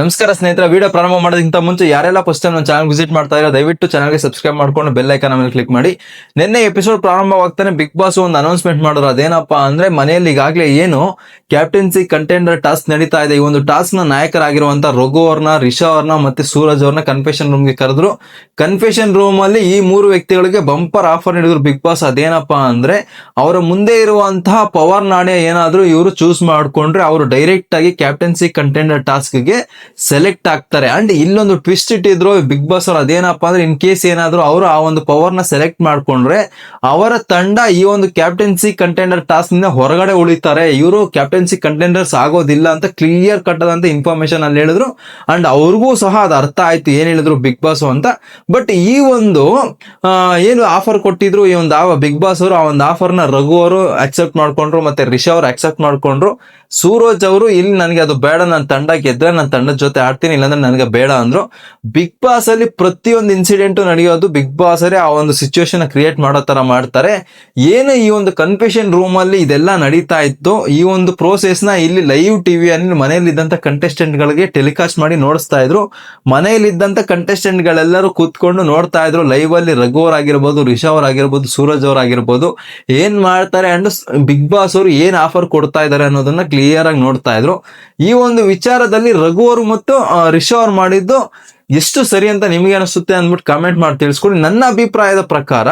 ನಮಸ್ಕಾರ ಸ್ನೇಹಿತರ ವಿಡಿಯೋ ಪ್ರಾರಂಭ ಮಾಡೋದಕ್ಕಿಂತ ಮುಂಚೆ ಯಾರೆಲ್ಲ ಫಸ್ಟ್ ಟೈಮ್ ನನ್ನ ಚಾನಲ್ ವಿಸಿಟ್ ಮಾಡ್ತಾ ಇರೋ, ದಯವಿಟ್ಟು ಚಾನಲ್ಗೆ ಸಬ್ಸ್ಕ್ರೈಬ್ ಮಾಡ್ಕೊಂಡು ಬೆಲ್ ಐಕಾನ್ ಮೇಲೆ ಕ್ಲಿಕ್ ಮಾಡಿ. ನಿನ್ನೆ ಎಪಿಸೋಡ್ ಪ್ರಾರಂಭವಾಗ್ತಾನೆ ಬಿಗ್ ಬಾಸ್ ಒಂದು ಅನೌನ್ಸ್ಮೆಂಟ್ ಮಾಡಿದ್ರು. ಅದೇನಪ್ಪಾ ಅಂದ್ರೆ ಮನೆಯಲ್ಲಿ ಈಗಾಗಲೇ ಏನು ಕ್ಯಾಪ್ಟನ್ಸಿ ಕಂಟೆಂಡರ್ ಟಾಸ್ಕ್ ನಡೀತಾ ಇದೆ. ಈ ಒಂದು ಟಾಸ್ಕ್ನ ನಾಯಕರಾಗಿರುವಂತ ರಘು ಅವ್ರನ್ನ, ರಿಷಾ ಅವ್ರನ್ನ ಮತ್ತೆ ಸೂರಜ್ ಅವ್ರನ್ನ ಕನ್ಫೆಷನ್ ರೂಮ್ಗೆ ಕರೆದ್ರು. ಕನ್ಫೆಷನ್ ರೂಮ್ ಅಲ್ಲಿ ಈ ಮೂರು ವ್ಯಕ್ತಿಗಳಿಗೆ ಬಂಪರ್ ಆಫರ್ ನೀಡಿದ್ರು ಬಿಗ್ ಬಾಸ್ ಅದೇನಪ್ಪಾ ಅಂದ್ರೆ ಅವರ ಮುಂದೆ ಇರುವಂತಹ ಪವರ್ ನಾಣ್ಯ ಏನಾದ್ರೂ ಇವರು ಚೂಸ್ ಮಾಡಿಕೊಂಡ್ರೆ ಅವರು ಡೈರೆಕ್ಟ್ ಆಗಿ ಕ್ಯಾಪ್ಟನ್ಸಿ ಕಂಟೆಂಡರ್ ಟಾಸ್ಕ್ಗೆ ಸೆಲೆಕ್ಟ್ ಆಗ್ತಾರೆ. ಅಂಡ್ ಇಲ್ಲೊಂದು ಟ್ವಿಸ್ಟ್ ಇಟ್ಟಿದ್ರು ಬಿಗ್ ಬಾಸ್ ಅವ್ರು ಅದೇನಪ್ಪ ಅಂದ್ರೆ ಇನ್ ಕೇಸ್ ಏನಾದ್ರು ಅವರು ಆ ಒಂದು ಪವರ್ನ ಸೆಲೆಕ್ಟ್ ಮಾಡ್ಕೊಂಡ್ರೆ ಅವರ ತಂಡ ಈ ಒಂದು ಕ್ಯಾಪ್ಟನ್ಸಿ ಕಂಟೆಂಡರ್ ಟಾಸ್ಕ್ನಿಂದ ಹೊರಗಡೆ ಉಳಿತಾರೆ. ಇವರು ಕ್ಯಾಪ್ಟನ್ಸಿ ಕಂಟೆಂಡರ್ಸ್ ಆಗೋದಿಲ್ಲ ಅಂತ ಕ್ಲಿಯರ್ ಕಟ್ ಆದಂತ ಇನ್ಫಾರ್ಮೇಶನ್ ಅಲ್ಲಿ ಹೇಳಿದ್ರು. ಅಂಡ್ ಅವ್ರಿಗೂ ಸಹ ಅದು ಅರ್ಥ ಆಯ್ತು ಏನ್ ಹೇಳಿದ್ರು ಬಿಗ್ ಬಾಸ್ ಅಂತ. ಬಟ್ ಈ ಒಂದು ಏನು ಆಫರ್ ಕೊಟ್ಟಿದ್ರು, ಈ ಒಂದು ಬಿಗ್ ಬಾಸ್ ಅವರು ಆ ಒಂದು ಆಫರ್ನ ರಘು ಅವರು ಅಕ್ಸೆಪ್ಟ್ ಮಾಡ್ಕೊಂಡ್ರು, ಮತ್ತೆ ರಿಷಾ ಅವರು ಅಕ್ಸೆಪ್ಟ್ ಮಾಡ್ಕೊಂಡ್ರು. ಸೂರಜ್ ಅವರು, ಇಲ್ಲಿ ನನಗೆ ಅದು ಬೇಡ, ನನ್ನ ತಂಡ ಗೆದ್ರೆ ನನ್ನ ತಂಡದ ಜೊತೆ ಆಡ್ತೀನಿ, ಇಲ್ಲಾಂದ್ರೆ ನನಗೆ ಬೇಡ ಅಂದ್ರು. ಬಿಗ್ ಬಾಸ್ ಅಲ್ಲಿ ಪ್ರತಿಯೊಂದು ಇನ್ಸಿಡೆಂಟ್ ನಡೆಯೋದು ಬಿಗ್ ಬಾಸ್ ಅಲ್ಲಿ ಆ ಒಂದು ಸಿಚುವೇಶನ್ ಕ್ರಿಯೇಟ್ ಮಾಡೋ ತರ ಮಾಡ್ತಾರೆ. ಏನು ಈ ಒಂದು ಕನ್ಫೆಷನ್ ರೂಮ್ ಅಲ್ಲಿ ಇದೆಲ್ಲ ನಡೀತಾ ಇತ್ತು, ಈ ಒಂದು ಪ್ರೋಸೆಸ್ನ ಇಲ್ಲಿ ಲೈವ್ ಟಿವಿ ಅಲ್ಲಿ ಮನೆಯಲ್ಲಿದ್ದಂತ ಕಂಟೆಸ್ಟೆಂಟ್ ಗಳಿಗೆ ಟೆಲಿಕಾಸ್ಟ್ ಮಾಡಿ ನೋಡಿಸ್ತಾ ಇದ್ರು. ಮನೆಯಲ್ಲಿದ್ದಂತ ಕಂಟೆಸ್ಟೆಂಟ್ ಗಳೆಲ್ಲರೂ ಕೂತ್ಕೊಂಡು ನೋಡ್ತಾ ಇದ್ರು. ಲೈವ್ ಅಲ್ಲಿ ರಘು ಅವರಾಗಿರ್ಬೋದು ರಿಷಾ ಅವರಾಗಿರ್ಬೋದು, ಸೂರಜ್ ಅವರಾಗಿರ್ಬೋದು. ಏನ್ ಮಾಡ್ತಾರೆ ಅಂಡ್ ಬಿಗ್ ಬಾಸ್ ಅವರು ಏನ್ ಆಫರ್ ಕೊಡ್ತಾ ಇದಾರೆ ಅನ್ನೋದನ್ನ ಕ್ಲಿಯರ್ ಆಗಿ ನೋಡ್ತಾ ಇದ್ರು. ಈ ಒಂದು ವಿಚಾರದಲ್ಲಿ ರಘು ಅವರು ಮತ್ತು ರಿಷ ಅವ್ರು ಮಾಡಿದ್ದು ಎಷ್ಟು ಸರಿ ಅಂತ ನಿಮಗೆ ಅನಿಸುತ್ತೆ ಅಂದ್ಬಿಟ್ಟು ಕಾಮೆಂಟ್ ಮಾಡಿ ತಿಳಿಸ್ಕೊಡಿ. ನನ್ನ ಅಭಿಪ್ರಾಯದ ಪ್ರಕಾರ